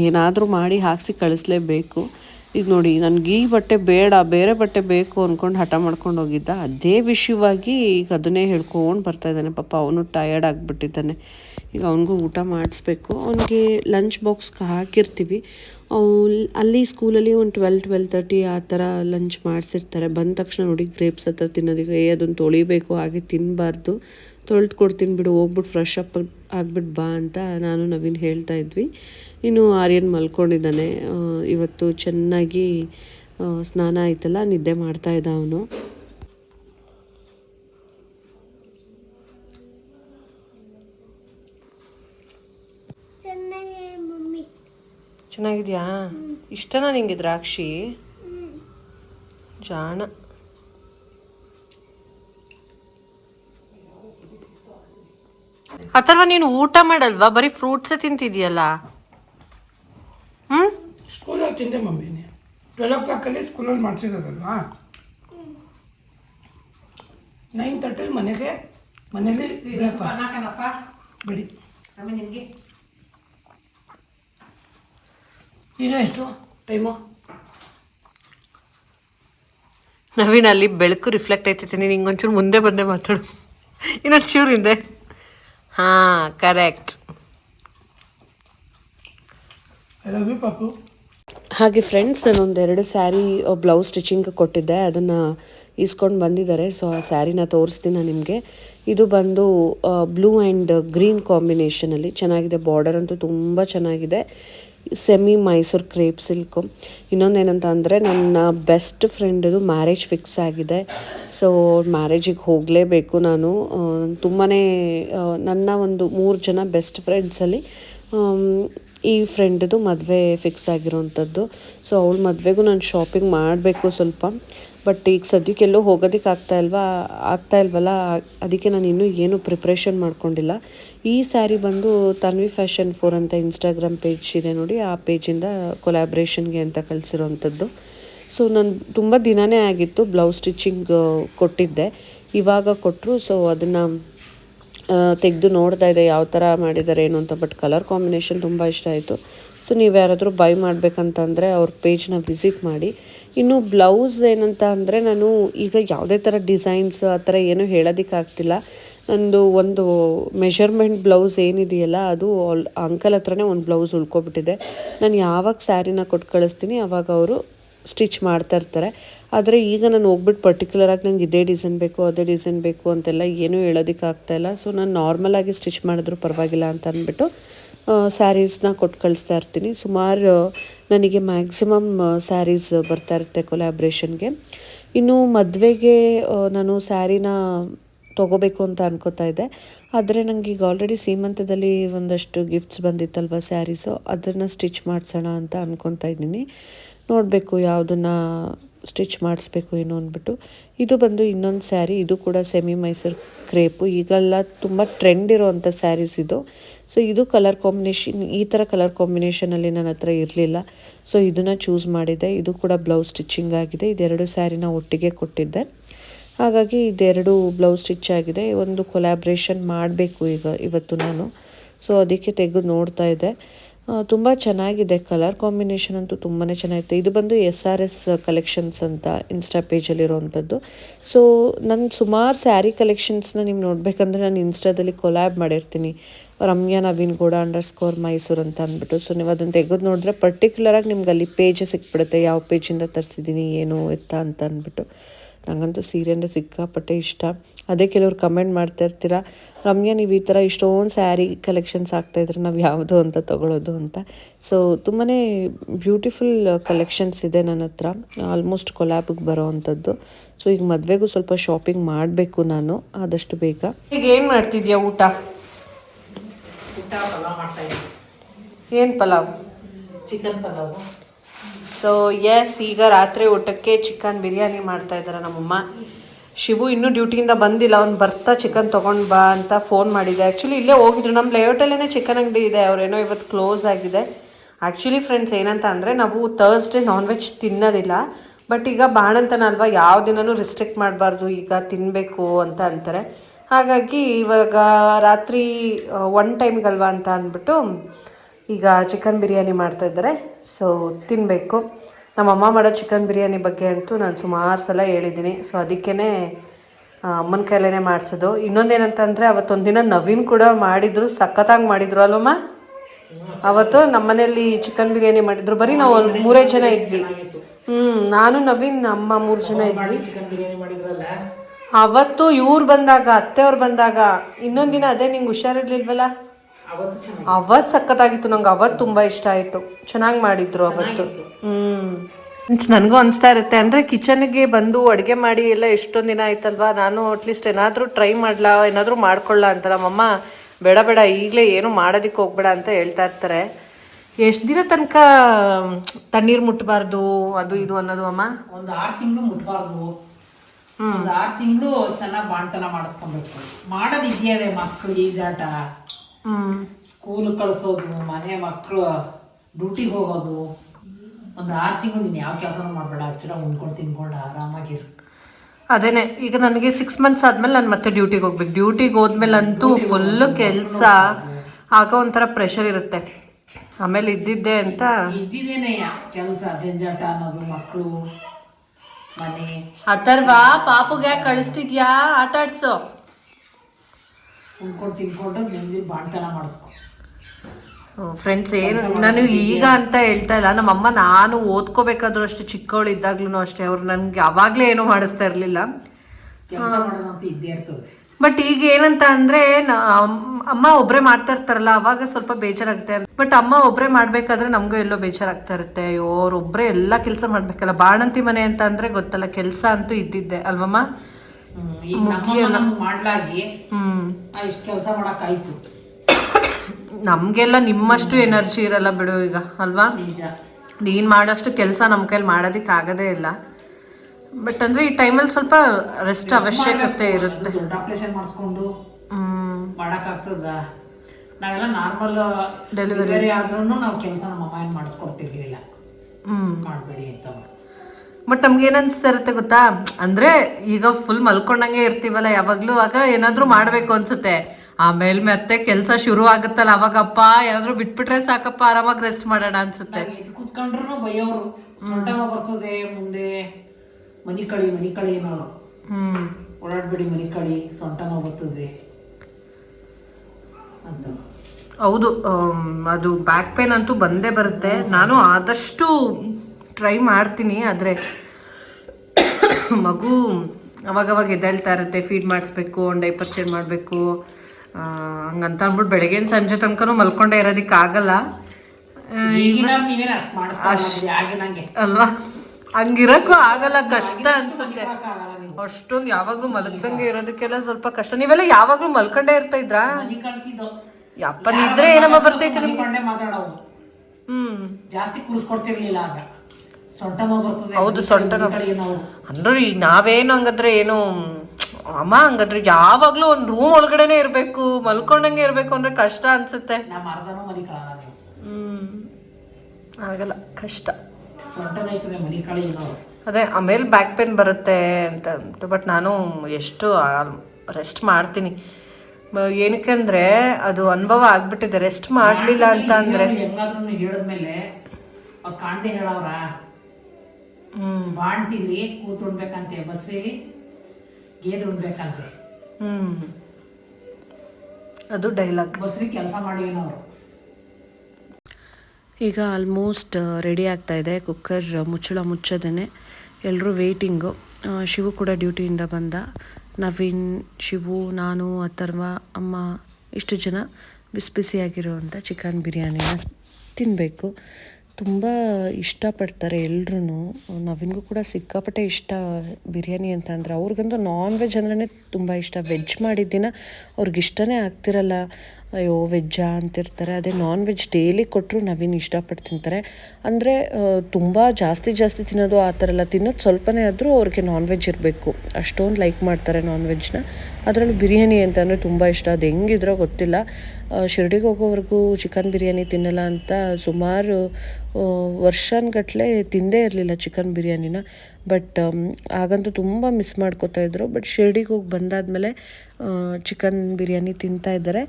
ಏನಾದರೂ ಮಾಡಿ ಹಾಕಿಸಿ ಕಳಿಸ್ಲೇಬೇಕು. ಈಗ ನೋಡಿ ನನಗೆ ಈ ಬಟ್ಟೆ ಬೇಡ, ಬೇರೆ ಬಟ್ಟೆ ಬೇಕು ಅಂದ್ಕೊಂಡು ಹಠ ಮಾಡ್ಕೊಂಡು ಹೋಗಿದ್ದ. ಅದೇ ವಿಷಯವಾಗಿ ಈಗ ಅದನ್ನೇ ಹೇಳ್ಕೊಂಡು ಬರ್ತಾ ಇದ್ದಾನೆ. ಪಾಪ ಅವನು ಟಯರ್ಡ್ ಆಗಿಬಿಟ್ಟಿದ್ದಾನೆ. ಈಗ ಅವನಿಗೂ ಊಟ ಮಾಡಿಸ್ಬೇಕು. ಅವನಿಗೆ ಲಂಚ್ ಬಾಕ್ಸ್ಗೆ ಹಾಕಿರ್ತೀವಿ. ಅಲ್ಲಿ ಸ್ಕೂಲಲ್ಲಿ ಒಂದು ಟ್ವೆಲ್ ಟ್ವೆಲ್ ತರ್ಟಿ ಆ ಥರ ಲಂಚ್ ಮಾಡಿಸಿರ್ತಾರೆ. ಬಂದ ತಕ್ಷಣ ನೋಡಿ ಗ್ರೇಪ್ಸ್ ಹತ್ರ ತಿನ್ನೋದಕ್ಕೆ ಏ ಅದನ್ನು ತೊಳಿಬೇಕು, ಹಾಗೆ ತಿನ್ನಬಾರ್ದು ತೊಳೆದು ಕೊಡ್ತೀನಿ ಬಿಡು ಹೋಗ್ಬಿಟ್ಟು ಫ್ರೆಶ್ ಅಪ್ ಆಗ್ಬಿಟ್ಟು ಬಾ ಅಂತ ನಾನು ನವೀನ್ ಹೇಳ್ತಾ ಇದ್ವಿ. ಇನ್ನು ಆರ್ಯನ್ ಮಲ್ಕೊಂಡಿದ್ದಾನೆ. ಇವತ್ತು ಚೆನ್ನಾಗಿ ಸ್ನಾನ ಆಯ್ತಲ್ಲ ನಿದ್ದೆ ಮಾಡ್ತಾ ಇದ್ದ ಅವನು. ಚೆನ್ನಾಗಿದ್ಯಾ ಇಷ್ಟನಾ ನಿಂಗೆ ದ್ರಾಕ್ಷಿ? ಜಾಣ. ಅಥರ್ವ ನೀನು ಊಟ ಮಾಡಲ್ವಾ? ಬರೀ ಫ್ರೂಟ್ಸ್ ತಿಂತಿದ್ಯಲ್ಲ? ತಿಂದೆ ಮಮ್ಮಿ ಟ್ವೆಲ್ ಓ ಕ್ಲಾಕಲ್ಲಿ ಸ್ಕೂಲಲ್ಲಿ ಮಾಡಿಸಿರೋದಲ್ವಾ? ನೈನ್ ತರ್ಟಿಲಿ ಮನೆಗೆ ಮನೇಲಿ ಬಿಡಿ. ಈಗ ಎಷ್ಟು ಟೈಮು ನವೀನ್ ಅಲ್ಲಿ ಬೆಳಕು ರಿಫ್ಲೆಕ್ಟ್ ಆಯ್ತೈತೆ ನೀನು ಹಿಂಗೊಂಚೂರು ಮುಂದೆ ಬಂದೆ ಮಾತಾಡು. ಇನ್ನೊಂದು ಚೂರು ಹಿಂದೆ. ಹಾಂ ಕರೆಕ್ಟ್ ಐ ಲವ್ ಯು ಪಾಪು. ಹಾಗೆ ಫ್ರೆಂಡ್ಸ್ ನಾನೊಂದು ಎರಡು ಸ್ಯಾರಿ ಬ್ಲೌಸ್ ಸ್ಟಿಚಿಂಗ್ ಕೊಟ್ಟಿದ್ದೆ. ಅದನ್ನು ಇಸ್ಕೊಂಡು ಬಂದಿದ್ದಾರೆ. ಸೊ ಆ ಸ್ಯಾರಿನ ತೋರಿಸ್ತೀನಿ ನಾನು ನಿಮಗೆ. ಇದು ಬಂದು ಬ್ಲೂ ಆ್ಯಂಡ್ ಗ್ರೀನ್ ಕಾಂಬಿನೇಷನಲ್ಲಿ ಚೆನ್ನಾಗಿದೆ. ಬಾರ್ಡರ್ ಅಂತೂ ತುಂಬ ಚೆನ್ನಾಗಿದೆ. ಸೆಮಿ ಮೈಸೂರು ಕ್ರೇಪ್ ಸಿಲ್ಕು ಇನ್ನೊಂದೇನಂತ ಅಂದರೆ, ನನ್ನ ಬೆಸ್ಟ್ ಫ್ರೆಂಡದು ಮ್ಯಾರೇಜ್ ಫಿಕ್ಸ್ ಆಗಿದೆ. ಸೊ ಮ್ಯಾರೇಜಿಗೆ ಹೋಗಲೇಬೇಕು ನಾನು. ತುಂಬಾ ನನ್ನ ಒಂದು ಮೂರು ಜನ ಬೆಸ್ಟ್ ಫ್ರೆಂಡ್ಸಲ್ಲಿ ಈ ಫ್ರೆಂಡ್ದು ಮದುವೆ ಫಿಕ್ಸ್ ಆಗಿರೋವಂಥದ್ದು. ಸೊ ಅವಳ ಮದುವೆಗೂ ನಾನು ಶಾಪಿಂಗ್ ಮಾಡಬೇಕು ಸ್ವಲ್ಪ. ಬಟ್ ಈಗ ಸದ್ಯಕ್ಕೆ ಎಲ್ಲೂ ಹೋಗೋದಕ್ಕೆ ಆಗ್ತಾ ಇಲ್ವಾ? ಆಗ್ತಾ ಇಲ್ವಲ್ಲ? ಅದಕ್ಕೆ ನಾನು ಇನ್ನೂ ಏನು ಪ್ರಿಪ್ರೇಷನ್ ಮಾಡ್ಕೊಂಡಿಲ್ಲ. ಈ ಸ್ಯಾರಿ ಬಂದು ತನ್ವಿ ಫ್ಯಾಷನ್ ಫೋರ್ ಅಂತ ಇನ್ಸ್ಟಾಗ್ರಾಮ್ ಪೇಜ್ ಇದೆ ನೋಡಿ. ಆ ಪೇಜಿಂದ ಕೊಲ್ಯಾಬ್ರೇಷನ್ಗೆ ಅಂತ ಕಳಿಸಿರೋವಂಥದ್ದು. ಸೊ ನಾನು ತುಂಬ ದಿನವೇ ಆಗಿತ್ತು ಬ್ಲೌಸ್ ಸ್ಟಿಚಿಂಗ್ ಕೊಟ್ಟಿದ್ದೆ. ಇವಾಗ ಕೊಟ್ಟರು ಸೊ ಅದನ್ನು ತೆಗೆದು ನೋಡ್ತಾ ಇದೆ ಯಾವ ಥರ ಮಾಡಿದ್ದಾರೆ ಏನು ಅಂತ ಬಟ್ ಕಲರ್ ಕಾಂಬಿನೇಷನ್ ತುಂಬ ಇಷ್ಟ ಆಯಿತು. ಸೊ ನೀವು ಯಾರಾದರೂ ಬೈ ಮಾಡಬೇಕಂತಂದರೆ ಅವ್ರ ಪೇಜ್ನ ವಿಸಿಟ್ ಮಾಡಿ. ಇನ್ನು ಬ್ಲೌಸ್ ಏನಂತ ಅಂದರೆ ನಾನು ಈಗ ಯಾವುದೇ ಥರ ಡಿಸೈನ್ಸ್ ಆ ಥರ ಏನೂ ಹೇಳೋದಕ್ಕಾಗ್ತಿಲ್ಲ ನಂದು ಒಂದು ಮೆಷರ್ಮೆಂಟ್ ಬ್ಲೌಸ್ ಏನಿದೆಯಲ್ಲ, ಅದು ಆಲ್ ಅಂಕಲ್ ಹತ್ರನೇ ಒಂದು ಬ್ಲೌಸ್ ಉಳ್ಕೊಬಿಟ್ಟಿದೆ. ನಾನು ಯಾವಾಗ ಸ್ಯಾರಿನ ಕೊಟ್ಟು ಕಳಿಸ್ತೀನಿ, ಅವಾಗ ಅವರು ಸ್ಟಿಚ್ ಮಾಡ್ತಾ ಇರ್ತಾರೆ. ಆದರೆ ಈಗ ನಾನು ಹೋಗ್ಬಿಟ್ಟು ಪರ್ಟಿಕ್ಯುಲರಾಗಿ ನಂಗೆ ಇದೇ ಡಿಸೈನ್ ಬೇಕು, ಅದೇ ಡಿಸೈನ್ ಬೇಕು ಅಂತೆಲ್ಲ ಏನೂ ಹೇಳೋದಕ್ಕೆ ಆಗ್ತಾಯಿಲ್ಲ ಸೊ ನಾನು ನಾರ್ಮಲಾಗಿ ಸ್ಟಿಚ್ ಮಾಡಿದ್ರು ಪರವಾಗಿಲ್ಲ ಅಂತ ಅಂದ್ಬಿಟ್ಟು ಸ್ಯಾರೀಸ್ನ ಕೊಟ್ಟು ಕಳಿಸ್ತಾ ಇರ್ತೀನಿ. ಸುಮಾರು ನನಗೆ ಮ್ಯಾಕ್ಸಿಮಮ್ ಸ್ಯಾರೀಸ್ ಬರ್ತಾ ಇರುತ್ತೆ ಕೊಲ್ಯಾಬ್ರೇಷನ್ಗೆ ಇನ್ನು ಮದುವೆಗೆ ನಾನು ಸ್ಯಾರಿನ ತೊಗೋಬೇಕು ಅಂತ ಅನ್ಕೋತಾ ಇದ್ದೆ. ಆದರೆ ನನಗೆ ಈಗ ಆಲ್ರೆಡಿ ಸೀಮಂತದಲ್ಲಿ ಒಂದಷ್ಟು ಗಿಫ್ಟ್ಸ್ ಬಂದಿತ್ತಲ್ವ ಸ್ಯಾರೀಸು ಅದನ್ನು ಸ್ಟಿಚ್ ಮಾಡಿಸೋಣ ಅಂತ ಅನ್ಕೊತಾ ಇದ್ದೀನಿ. ನೋಡಬೇಕು ಯಾವುದನ್ನು ಸ್ಟಿಚ್ ಮಾಡಿಸ್ಬೇಕು ಏನು ಅಂದ್ಬಿಟ್ಟು. ಇದು ಬಂದು ಇನ್ನೊಂದು ಸ್ಯಾರಿ, ಇದು ಕೂಡ ಸೆಮಿ ಮೈಸೂರು ಕ್ರೇಪು. ಈಗೆಲ್ಲ ತುಂಬ ಟ್ರೆಂಡ್ ಇರೋವಂಥ ಸ್ಯಾರೀಸ್ ಇದು. ಸೊ ಇದು ಕಲರ್ ಕಾಂಬಿನೇಷನ್ ಈ ಥರ ಕಲರ್ ಕಾಂಬಿನೇಷನಲ್ಲಿ ನನ್ನ ಹತ್ರ ಇರಲಿಲ್ಲ. ಸೊ ಇದನ್ನು ಚೂಸ್ ಮಾಡಿದ್ದೆ. ಇದು ಕೂಡ ಬ್ಲೌಸ್ ಸ್ಟಿಚ್ಚಿಂಗ್ ಆಗಿದೆ. ಇದೆರಡು ಸ್ಯಾರಿನ ಒಟ್ಟಿಗೆ ಕೊಟ್ಟಿದ್ದೆ. ಹಾಗಾಗಿ ಇದೆರಡು ಬ್ಲೌಸ್ ಸ್ಟಿಚ್ ಆಗಿದೆ. ಒಂದು ಕೊಲ್ಯಾಬ್ರೇಷನ್ ಮಾಡಬೇಕು ಈಗ ಇವತ್ತು ನಾನು. ಸೊ ಅದಕ್ಕೆ ತೆಗೆದು ನೋಡ್ತಾ ಇದ್ದೆ. ತುಂಬ ಚೆನ್ನಾಗಿದೆ ಕಲರ್ ಕಾಂಬಿನೇಷನ್ ಅಂತೂ ತುಂಬಾ ಚೆನ್ನಾಗಿತ್ತು. ಇದು ಬಂದು ಎಸ್ ಆರ್ ಎಸ್ ಕಲೆಕ್ಷನ್ಸ್ ಅಂತ ಇನ್ಸ್ಟಾ ಪೇಜಲ್ಲಿರೋವಂಥದ್ದು ಸೊ ನನ್ನ ಸುಮಾರು ಸ್ಯಾರಿ ಕಲೆಕ್ಷನ್ಸ್ನ ನೀವು ನೋಡಬೇಕಂದ್ರೆ ನಾನು ಇನ್ಸ್ಟಾದಲ್ಲಿ ಕೊಲ್ಯಾಬ್ ಮಾಡಿರ್ತೀನಿ. ರಮ್ಯಾ ನವೀನ್ ಕೂಡ ಅಂಡರ್ ಸ್ಕೋರ್ ಮೈಸೂರು ಅಂತ ಅಂದ್ಬಿಟ್ಟು. ಸೊ ನೀವು ಅದನ್ನು ತೆಗೆದು ನೋಡಿದ್ರೆ ಪರ್ಟಿಕ್ಯುಲರಾಗಿ ನಿಮ್ಗೆ ಅಲ್ಲಿ ಪೇಜ್ ಸಿಕ್ಬಿಡುತ್ತೆ. ಯಾವ ಪೇಜಿಂದ ತರಿಸಿದ್ದೀನಿ ಏನು, ಎತ್ತ ಅಂತ ಅಂದ್ಬಿಟ್ಟು. ನನಗಂತೂ ಸೀರೆ ಅಂದರೆ ಸಿಕ್ಕಾಪಟ್ಟೆ ಇಷ್ಟ. ಅದೇ ಕೆಲವ್ರು ಕಮೆಂಟ್ ಮಾಡ್ತಾ ಇರ್ತೀರ ರಮ್ಯಾ ನೀವು ಈ ಥರ ಇಷ್ಟೊಂದು ಸ್ಯಾರಿ ಕಲೆಕ್ಷನ್ಸ್ ಆಗ್ತಾಯಿದ್ರೆ ನಾವು ಯಾವುದು ಅಂತ ತೊಗೊಳೋದು ಅಂತ. ಸೊ ತುಂಬಾ ಬ್ಯೂಟಿಫುಲ್ ಕಲೆಕ್ಷನ್ಸ್ ಇದೆ ನನ್ನ ಹತ್ರ. ಆಲ್ಮೋಸ್ಟ್ ಕೊಲ್ಯಾಬಿಗೆ ಬರೋ ಅಂಥದ್ದು. ಸೊ ಈಗ ಮದುವೆಗೂ ಸ್ವಲ್ಪ ಶಾಪಿಂಗ್ ಮಾಡಬೇಕು ನಾನು ಆದಷ್ಟು ಬೇಗ. ಈಗ ಏನು ಮಾಡ್ತಿದ್ಯಾ ಊಟ? ಏನು pulao? Chicken pulao. So yes ಈಗ ರಾತ್ರಿ ಊಟಕ್ಕೆ ಚಿಕನ್ ಬಿರಿಯಾನಿ ಮಾಡ್ತಾ ಇದ್ದಾರೆ ನಮ್ಮಮ್ಮ. ಶಿವು ಇನ್ನೂ ಡ್ಯೂಟಿಯಿಂದ ಬಂದಿಲ್ಲ. ಅವ್ನು ಬರ್ತಾ ಚಿಕನ್ ತೊಗೊಂಡು ಬಾ ಅಂತ ಫೋನ್ ಮಾಡಿದೆ. ಆ್ಯಕ್ಚುಲಿ ಇಲ್ಲೇ ಹೋಗಿದ್ರು. ನಮ್ಮ ಲೇಔಟಲ್ಲೇ ಚಿಕನ್ ಅಂಗಡಿ ಇದೆ. ಅವರೇನೋ ಇವತ್ತು ಕ್ಲೋಸ್ ಆಗಿದೆ. ಆ್ಯಕ್ಚುಲಿ ಫ್ರೆಂಡ್ಸ್ ಏನಂತ ಅಂದರೆ ನಾವು ತರ್ಸ್ಡೇ ನಾನ್ ವೆಜ್ ತಿನ್ನೋದಿಲ್ಲ. ಬಟ್ ಈಗ ಬಾಣಂತನ ಅಲ್ವಾ? ಯಾವ ದಿನನೂ ರಿಸ್ಟ್ರಿಕ್ಟ್ ಮಾಡಬಾರ್ದು. ಈಗ ತಿನ್ನಬೇಕು ಅಂತ ಅಂತಾರೆ. ಹಾಗಾಗಿ ಇವಾಗ ರಾತ್ರಿ ಒನ್ ಟೈಮ್ಗಲ್ವಾ ಅಂತ ಅಂದ್ಬಿಟ್ಟು ಈಗ ಚಿಕನ್ ಬಿರಿಯಾನಿ ಮಾಡ್ತಾಯಿದ್ದಾರೆ ಸೊ ತಿನ್ನಬೇಕು ನಮ್ಮಮ್ಮ ಮಾಡೋ ಚಿಕನ್ ಬಿರಿಯಾನಿ ಬಗ್ಗೆ ಅಂತೂ ನಾನು ಸುಮಾರು ಸಲ ಹೇಳಿದ್ದೀನಿ. ಸೊ ಅದಕ್ಕೇ ಅಮ್ಮನ ಕೈಲೇ ಮಾಡಿಸೋದು. ಇನ್ನೊಂದೇನಂತಂದರೆ, ಅವತ್ತೊಂದಿನ ನವೀನ್ ಕೂಡ ಮಾಡಿದ್ರು, ಸಖತ್ತಾಗಿ ಮಾಡಿದ್ರು ಅಲ್ವಮ್ಮ ಅವತ್ತು ನಮ್ಮನೇಲಿ ಚಿಕನ್ ಬಿರಿಯಾನಿ ಮಾಡಿದ್ರು. ಬರೀ ನಾವು ಒಂದು ಮೂರೇ ಜನ ಇದ್ವಿ. ಹ್ಞೂ ನಾನು, ನವೀನ್, ಅಮ್ಮ ಮೂರು ಜನ ಇದ್ವಿ. ಅವತ್ತು ಇವ್ರು ಬಂದಾಗ, ಅತ್ತೆಯವ್ರು ಬಂದಾಗ, ಇನ್ನೊಂದು ದಿನ ಅದೇ ನಿಂಗೆ ಹುಷಾರಿರ್ಲಿಲ್ವಲ್ಲ ಅವತ್ತು ಸಖತ್ತಾಗಿತ್ತು ನಂಗೆ ಅವತ್ತು ತುಂಬ ಇಷ್ಟ ಆಯಿತು. ಚೆನ್ನಾಗಿ ಮಾಡಿದ್ರು ಅವತ್ತು. ಹ್ಮ್. ನನಗೂ ಅನಿಸ್ತಾ ಇರುತ್ತೆ. ಅಂದರೆ ಕಿಚನ್ಗೆ ಬಂದು ಅಡುಗೆ ಮಾಡಿ ಎಲ್ಲ ಎಷ್ಟೊಂದು ದಿನ ಆಯ್ತಲ್ವಾ? ನಾನು ಅಟ್ಲೀಸ್ಟ್ ಏನಾದರೂ ಟ್ರೈ ಮಾಡಲಾ ಏನಾದರೂ ಮಾಡ್ಕೊಳ್ಳ ಅಂತ. ನಮ್ಮಮ್ಮ ಬೇಡ ಬೇಡ ಈಗಲೇ ಏನು ಮಾಡೋದಕ್ಕೆ ಹೋಗ್ಬೇಡ ಅಂತ ಹೇಳ್ತಾ ಇರ್ತಾರೆ. ಎಷ್ಟು ದಿನ ತನಕ ತಣ್ಣೀರು ಮುಟ್ಟಬಾರ್ದು ಅದು ಇದು ಅನ್ನೋದು ಅಮ್ಮ? ಒಂದು ಆರು ತಿಂಗಳು ಮುಟ್ಬಾರ್ದು. ಒಂದು ಆರು ತಿಂಗಳು ಚೆನ್ನಾಗಿ ಬಾಣ್ತನ ಮಾಡಿಸ್ಕೊಬೇಕು. ಮಾಡೋದು ಇದೆಯದೇ ಮಕ್ಕಳು ಈಜಾಟ. ಸ್ಕೂಲ್ ಕಳಿಸೋದು ಮನೆ ಮಕ್ಕಳು ಡ್ಯೂಟಿಗೆ ಹೋಗೋದು ಒಂದು ಆರು ತಿಂಗಳು ನೀನು ಯಾವ ಕೆಲಸನೂ ಮಾಡಬೇಡ ಆಕ್ಚುಲ ಉಂಡ್ಕೊಂಡು ತಿನ್ಕೊಂಡು ಆರಾಮಾಗಿರು. ಅದೇನೆ ಈಗ ನನಗೆ ಸಿಕ್ಸ್ ಮಂತ್ಸ್ ಆದ್ಮೇಲೆ ನಾನು ಮತ್ತೆ ಡ್ಯೂಟಿಗೆ ಹೋಗ್ಬೇಕು. ಡ್ಯೂಟಿಗೆ ಹೋದ್ಮೇಲೆ ಅಂತೂ ಫುಲ್ಲು ಕೆಲಸ ಆಗ ಒಂಥರ ಪ್ರೆಷರ್ ಇರುತ್ತೆ. ಆಮೇಲೆ ಇದ್ದಿದ್ದೆ ಅಂತ. ಇದ್ದಿದ್ದೇನೆಯ ಕೆಲಸ ಜಂಜಾಟ ಅನ್ನೋದು ಮಕ್ಕಳು ಮನೆ. ಅಥರ್ವಾ ಪಾಪುಗೆ ಕಳಿಸ್ತಿದ್ಯಾ? ಆಟ ಆಡ್ಸು ಉಣ್ಕೊಂಡು ತಿನ್ಕೊಂಡು ನೆಮ್ಮದಿ ಬಾಣ್ತನ ಮಾಡಿಸ್ಕೊ. ಫ್ರೆಂಡ್ಸ್ ಏನು ನಾನು ಈಗ ಅಂತ ಹೇಳ್ತಾ ಇಲ್ಲ. ನಮ್ಮಮ್ಮ ನಾನು ಓದ್ಕೋಬೇಕಾದ್ರೂ ಅಷ್ಟೇ ಚಿಕ್ಕವಳು ಇದ್ದಾಗ್ಲೂ ಅಷ್ಟೇ. ಅವ್ರು ನನಗೆ ಅವಾಗಲೇ ಏನೂ ಮಾಡಿಸ್ತಾ ಇರಲಿಲ್ಲ. ಇದ್ದೇ ಇರ್ತದೆ. ಬಟ್ ಈಗ ಏನಂತ ಅಂದ್ರೆ ಅಮ್ಮ ಒಬ್ರೇ ಮಾಡ್ತಾ ಇರ್ತಾರಲ್ಲ ಅವಾಗ ಸ್ವಲ್ಪ ಬೇಜಾರಾಗುತ್ತೆ ಬಟ್ ಅಮ್ಮ ಒಬ್ರೇ ಮಾಡ್ಬೇಕಾದ್ರೆ ನಮಗೂ ಎಲ್ಲೋ ಬೇಜಾರಾಗ್ತಾ ಇರುತ್ತೆ. ಅಯ್ಯೋ ಅವ್ರೊಬ್ರೇ ಎಲ್ಲ ಕೆಲಸ ಮಾಡ್ಬೇಕಲ್ಲ. ಬಾಣಂತಿ ಮನೆ ಅಂತ ಅಂದ್ರೆ ಗೊತ್ತಲ್ಲ ಕೆಲಸ ಅಂತೂ ಇದ್ದಿದ್ದೆ. ಅಲ್ವಮ್ಮ. ಈಗ ನಮ್ಮ ಮಾಡ್ಲಾಗಿ ನಾವು ಇಷ್ಟು ಕೆಲಸ ಮಾಡೋಕ್ಕಾಯ್ತು. ನಮ್ಗೆಲ್ಲ ನಿಮ್ಮಷ್ಟು ಎನರ್ಜಿ ಇರಲ್ಲ ಬಿಡು ಈಗ ಅಲ್ವಾ? ನೀನು ಮಾಡೋಷ್ಟು ಕೆಲಸ ನಮ್ಮ ಕೈಲಿ ಮಾಡೋದಕ್ಕೆ ಆಗದೇ ಇಲ್ಲ. ಬಟ್ ಅಂದ್ರೆ ಈ ಟೈಮಲ್ಲಿ ಸ್ವಲ್ಪ ರೆಸ್ಟ್ ಅವಶ್ಯಕತೆ ಇರುತ್ತೆ. ಆಪರೇಷನ್ ಮಾಡಿಸ್ಕೊಂಡು ಮಾಡೋಕ್ಕಾಗ್ತದ? ನಾವೆಲ್ಲ ನಾರ್ಮಲ್ ಡೆಲಿವರಿ ಆದ್ರೂ ನಾವು ಕೆಲಸ ನಮ್ಮ ಅಮ್ಮ ಮಾಡಿಸ್ಕೊಡ್ತಿರ್ಲಿಲ್ಲ. ಹ್ಮ್. ಮಾಡಬೇಡಿ ಅಂತ. ಬಟ್ ನಮ್ಗೆ ಏನ್ ಅನ್ಸ್ತಾ ಇರುತ್ತೆ ಗೊತ್ತಾ? ಅಂದ್ರೆ ಈಗ ಫುಲ್ ಮಲ್ಕೊಂಡಂಗೆ ಇರ್ತೀವಲ್ಲ ಯಾವಾಗ್ಲೂ ಆಗ ಏನಾದ್ರೂ ಮಾಡ್ಬೇಕು ಅನ್ಸುತ್ತೆ. ಆಮೇಲೆ ಮತ್ತೆ ಕೆಲಸ ಶುರು ಆಗುತ್ತಲ್ಲ ಅವಾಗಪ್ಪ ಏನಾದ್ರೂ ಬಿಟ್ಬಿಟ್ರೆ ಸಾಕಪ್ಪ ಆರಾಮಾಗಿ ರೆಸ್ಟ್ ಮಾಡೋಣ ಅನ್ಸುತ್ತೆ. ಕುತ್ಕೊಂಡ್ರು ಬೈಯೋರು ಸೊಂಟ ಬರ್ತದೆ ಮುಂದೆ ಮನಿ ಕಳಿ ಮನಿ ಕಳಿ ಹ್ಮ್. ಓಡಾಡ್ಬೇಡಿ ಮನಿ ಕಳಿ ಸೊಂಟ ಬರ್ತದೆ. ಅಂತ. ಹೌದು ಅದು ಬ್ಯಾಕ್ ಪೇನ್ ಅಂತೂ ಬಂದೇ ಬರುತ್ತೆ. ನಾನು ಆದಷ್ಟು ಟ್ರೈ ಮಾಡ್ತೀನಿ ಆದರೆ ಮಗು ಅವಾಗವಾಗ ಎದ್ದೇಳ್ತಾ ಇರುತ್ತೆ ಫೀಡ್ ಮಾಡಿಸ್ಬೇಕು ಡೈಪರ್ ಚೇಂಜ್ ಮಾಡಬೇಕು. ಹಂಗಂತ ಅಂದ್ಬಿಟ್ಟು ಬೆಳಗಿನ ಸಂಜೆ ತನಕನೂ ಮಲ್ಕೊಂಡೇ ಇರೋದಕ್ಕೆ ಆಗಲ್ಲ. ಅಲ್ವಾ? ಹಂಗಿರಕ್ಕೂ ಆಗಲ್ಲ ಕಷ್ಟ ಅನ್ಸುತ್ತೆ. ಅಷ್ಟೊಂದು ಯಾವಾಗ್ಲೂ ಮಲಗ್ದಂಗೆ ಇರೋದಕ್ಕೆಲ್ಲ ಸ್ವಲ್ಪ ಕಷ್ಟ. ನೀವೆಲ್ಲ ಯಾವಾಗ್ಲೂ ಮಲ್ಕೊಂಡೇ ಇರ್ತಾ ಇದ್ರಾ? ಯಪ್ಪ ನಿದ್ರೆ ಏನಮ್ಮ ಬರ್ತೈತೆ ಹ್ಮ್. ಜಾಸ್ತಿ ಕುರ್ಸ್ಕೊಡ್ತಿರ್ಲಿಲ್ಲ ಆಗ. ಹೌದು, ಸೊಂಟ ಅಂದ್ರೆ ಈಗ ನಾವೇನು ಹಂಗಂದ್ರೆ ಏನು ಅಮ್ಮ ಹಂಗಂದ್ರೆ ಯಾವಾಗ್ಲೂ ಒಂದ್ ರೂಮ್ ಒಳಗಡೆನೆ ಇರ್ಬೇಕು ಮಲ್ಕೊಂಡಂಗೆ ಇರ್ಬೇಕು ಅಂದ್ರೆ ಕಷ್ಟ ಅನ್ಸುತ್ತೆ. ಹ್ಮ್ ಆಗಲ್ಲ ಕಷ್ಟ. ಅದೇ ಆಮೇಲೆ ಬ್ಯಾಕ್ ಪೇನ್ ಬರುತ್ತೆ ಅಂತ ಬಟ್ ನಾನು ಎಷ್ಟು ರೆಸ್ಟ್ ಮಾಡ್ತೀನಿ. ಏನಕ್ಕೆ ಅಂದ್ರೆ ಅದು ಅನುಭವ ಆಗ್ಬಿಟ್ಟಿದೆ ರೆಸ್ಟ್ ಮಾಡ್ಲಿಲ್ಲ ಅಂತ ಅಂದ್ರೆ. ಬಾಣ್ತಿಲಿ ಕೂತ್ ಉಣ್ಬೇಕಂತೆ ಬಸ್ರಿಲಿ ಗೇದ್ ಉಣ್ಬೇಕಂತೆ. ಹ್ಮ್. ಅದು ಡೈಲಾಗ್ ಬಸ್ರಿ ಕೆಲಸ ಮಾಡಿ ಏನವ್ರು? ಈಗ ಆಲ್ಮೋಸ್ಟ್ ರೆಡಿ ಆಗ್ತಾ ಇದೆ. ಕುಕ್ಕರ್ ಮುಚ್ಚಳ ಮುಚ್ಚದೇನೆ. ಎಲ್ಲರೂ ವೇಟಿಂಗು ಶಿವು ಕೂಡ ಡ್ಯೂಟಿಯಿಂದ ಬಂದ. ನವೀನ್ ಶಿವು ನಾನು ಅಥರ್ವ ಅಮ್ಮ ಇಷ್ಟು ಜನ ಬಿಸಿ ಬಿಸಿಯಾಗಿರುವಂಥ ಚಿಕನ್ ಬಿರಿಯಾನಿನ ತಿನ್ನಬೇಕು ತುಂಬ ಇಷ್ಟಪಡ್ತಾರೆ ಎಲ್ರೂ ನವೀನ್ಗೂ ಕೂಡ ಸಿಕ್ಕಾಪಟ್ಟೆ ಇಷ್ಟ ಬಿರಿಯಾನಿ ಅಂತ ಅಂದರೆ ಅವ್ರಿಗಂತೂ ನಾನ್ ವೆಜ್ ಅಂದ್ರೆ ತುಂಬ ಇಷ್ಟ. ವೆಜ್ ಮಾಡಿದ್ದಿನ ಅವ್ರಿಗೆ ಇಷ್ಟನೇ ಆಗ್ತಿರಲ್ಲ. ಅಯ್ಯೋ ವೆಜ್ಜಾ ಅಂತಿರ್ತಾರೆ. ಅದೇ ನಾನ್ ವೆಜ್ ಡೈಲಿ ಕೊಟ್ಟರು ನವೀನ್ ಇಷ್ಟಪಟ್ಟು ತಿಂತಾರೆ. ಅಂದರೆ ತುಂಬ ಜಾಸ್ತಿ ಜಾಸ್ತಿ ತಿನ್ನೋದು ಆ ಥರ ಎಲ್ಲ ತಿನ್ನೋದು ಸ್ವಲ್ಪನೇ ಆದರೂ ಅವ್ರಿಗೆ ನಾನ್ ವೆಜ್ ಇರಬೇಕು. ಅಷ್ಟೊಂದು ಲೈಕ್ ಮಾಡ್ತಾರೆ ನಾನ್ ವೆಜ್ನ ಅದರಲ್ಲೂ ಬಿರಿಯಾನಿ ಅಂತಂದರೆ ತುಂಬ ಇಷ್ಟ. ಅದು ಹೆಂಗಿದ್ರೋ ಗೊತ್ತಿಲ್ಲ. ಶಿರ್ಡಿಗೆ ಹೋಗೋವರೆಗೂ ಚಿಕನ್ ಬಿರಿಯಾನಿ ತಿನ್ನಲ್ಲ ಅಂತ ಸುಮಾರು ವರ್ಷನ್ಗಟ್ಲೆ ತಿಂದೇ ಇರಲಿಲ್ಲ ಚಿಕನ್ ಬಿರಿಯಾನಿನ. ಬಟ್ ಆಗಂತೂ ತುಂಬ ಮಿಸ್ ಮಾಡ್ಕೋತಾ ಇದ್ರು. ಬಟ್ ಶಿರ್ಡಿಗೆ ಹೋಗಿ ಬಂದಾದಮೇಲೆ ಚಿಕನ್ ಬಿರಿಯಾನಿ ತಿಂತಾ ಇದ್ದಾರೆ.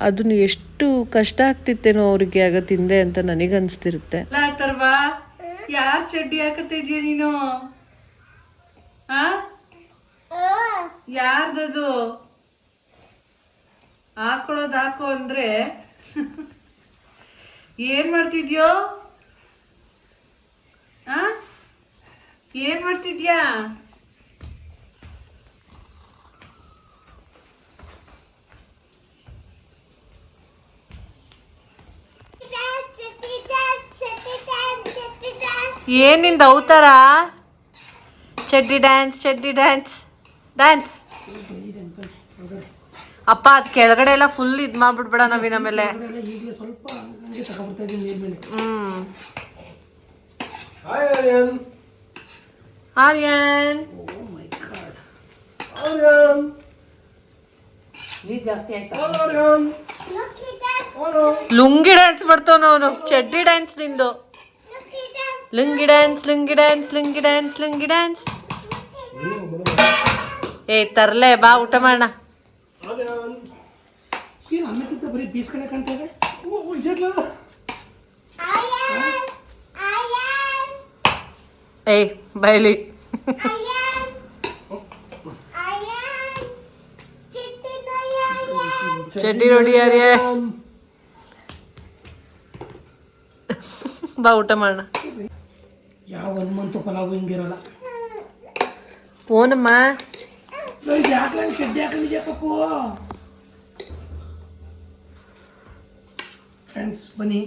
ಅದನ್ನು ಎಷ್ಟು ಕಷ್ಟ ಆಗ್ತಿತ್ತೇನೋ ಅವ್ರಿಗೆ ಆಗ ತಿಂದೆ ಅಂತ ನನಗನ್ಸ್ತಿರುತ್ತೆ. ತರ್ವಾ, ಯಾರ್ ಚಡ್ಡಿ ಹಾಕತ್ತಿದ್ಯ ನೀನು? ಯಾರ್ದದು? ಹಾಕೊಳ್ಳೋದು ಹಾಕು ಅಂದ್ರೆ ಏನ್ ಮಾಡ್ತಿದ್ಯೋ? ಏನ್ ಮಾಡ್ತಿದ್ಯಾ? ಏನಿಂದ ಅವತಾರ? ಚಡ್ಡಿ ಡ್ಯಾನ್ಸ್ ಚಡ್ಡಿ ಡ್ಯಾನ್ಸ್ ಡ್ಯಾನ್ಸ್ ಅಪ್ಪ ಅದ್ ಕೆಳಗಡೆ ಎಲ್ಲ ಫುಲ್ ಇದ್ ಮಾಡ್ಬಿಡ್ಬೇಡ ನವೀನ ಮೇಲೆ ಎಲ್ಲ ಈಗಲೇ ಜಾಸ್ತಿ ಆಯ್ತಾ ಲುಂಗಿ ಡ್ಯಾನ್ಸ್ ಮಾಡ್ತಾವ ಅವನು ಚಡ್ಡಿ ಡ್ಯಾನ್ಸ್ ನಿಂದು lungi dance lungi dance lungi dance lungi dance ಏ ತರ್ಲೆ ಬಾ ಊಟ ಮಾಡೋಣ ಏನು ಅನ್ನಕ್ಕಿಂತ ಬರೀ ಪೀಸ್ ಕಡೆ ಕಾಣ್ತಾ ಇದೆ ಏಯ್ ಬೈಲಿ ಚಡ್ಡಿ ನೋಡಿ ಯಾರ್ಯ ಬಾ ಊಟ ಮಾಡೋಣ ಯಾವ ಹನುಮಂತು ಪಲಾವು ಹಿಂಗಿರಲ್ಲ ಓನಮ್ಮ ಇದು ಯಾಕೆ ಚಡ್ಡಿ ಹಾಕೊಂಡಿದ್ಯಾ ಪಪ್ಪು ಫ್ರೆಂಡ್ಸ್ ಬನ್ನಿ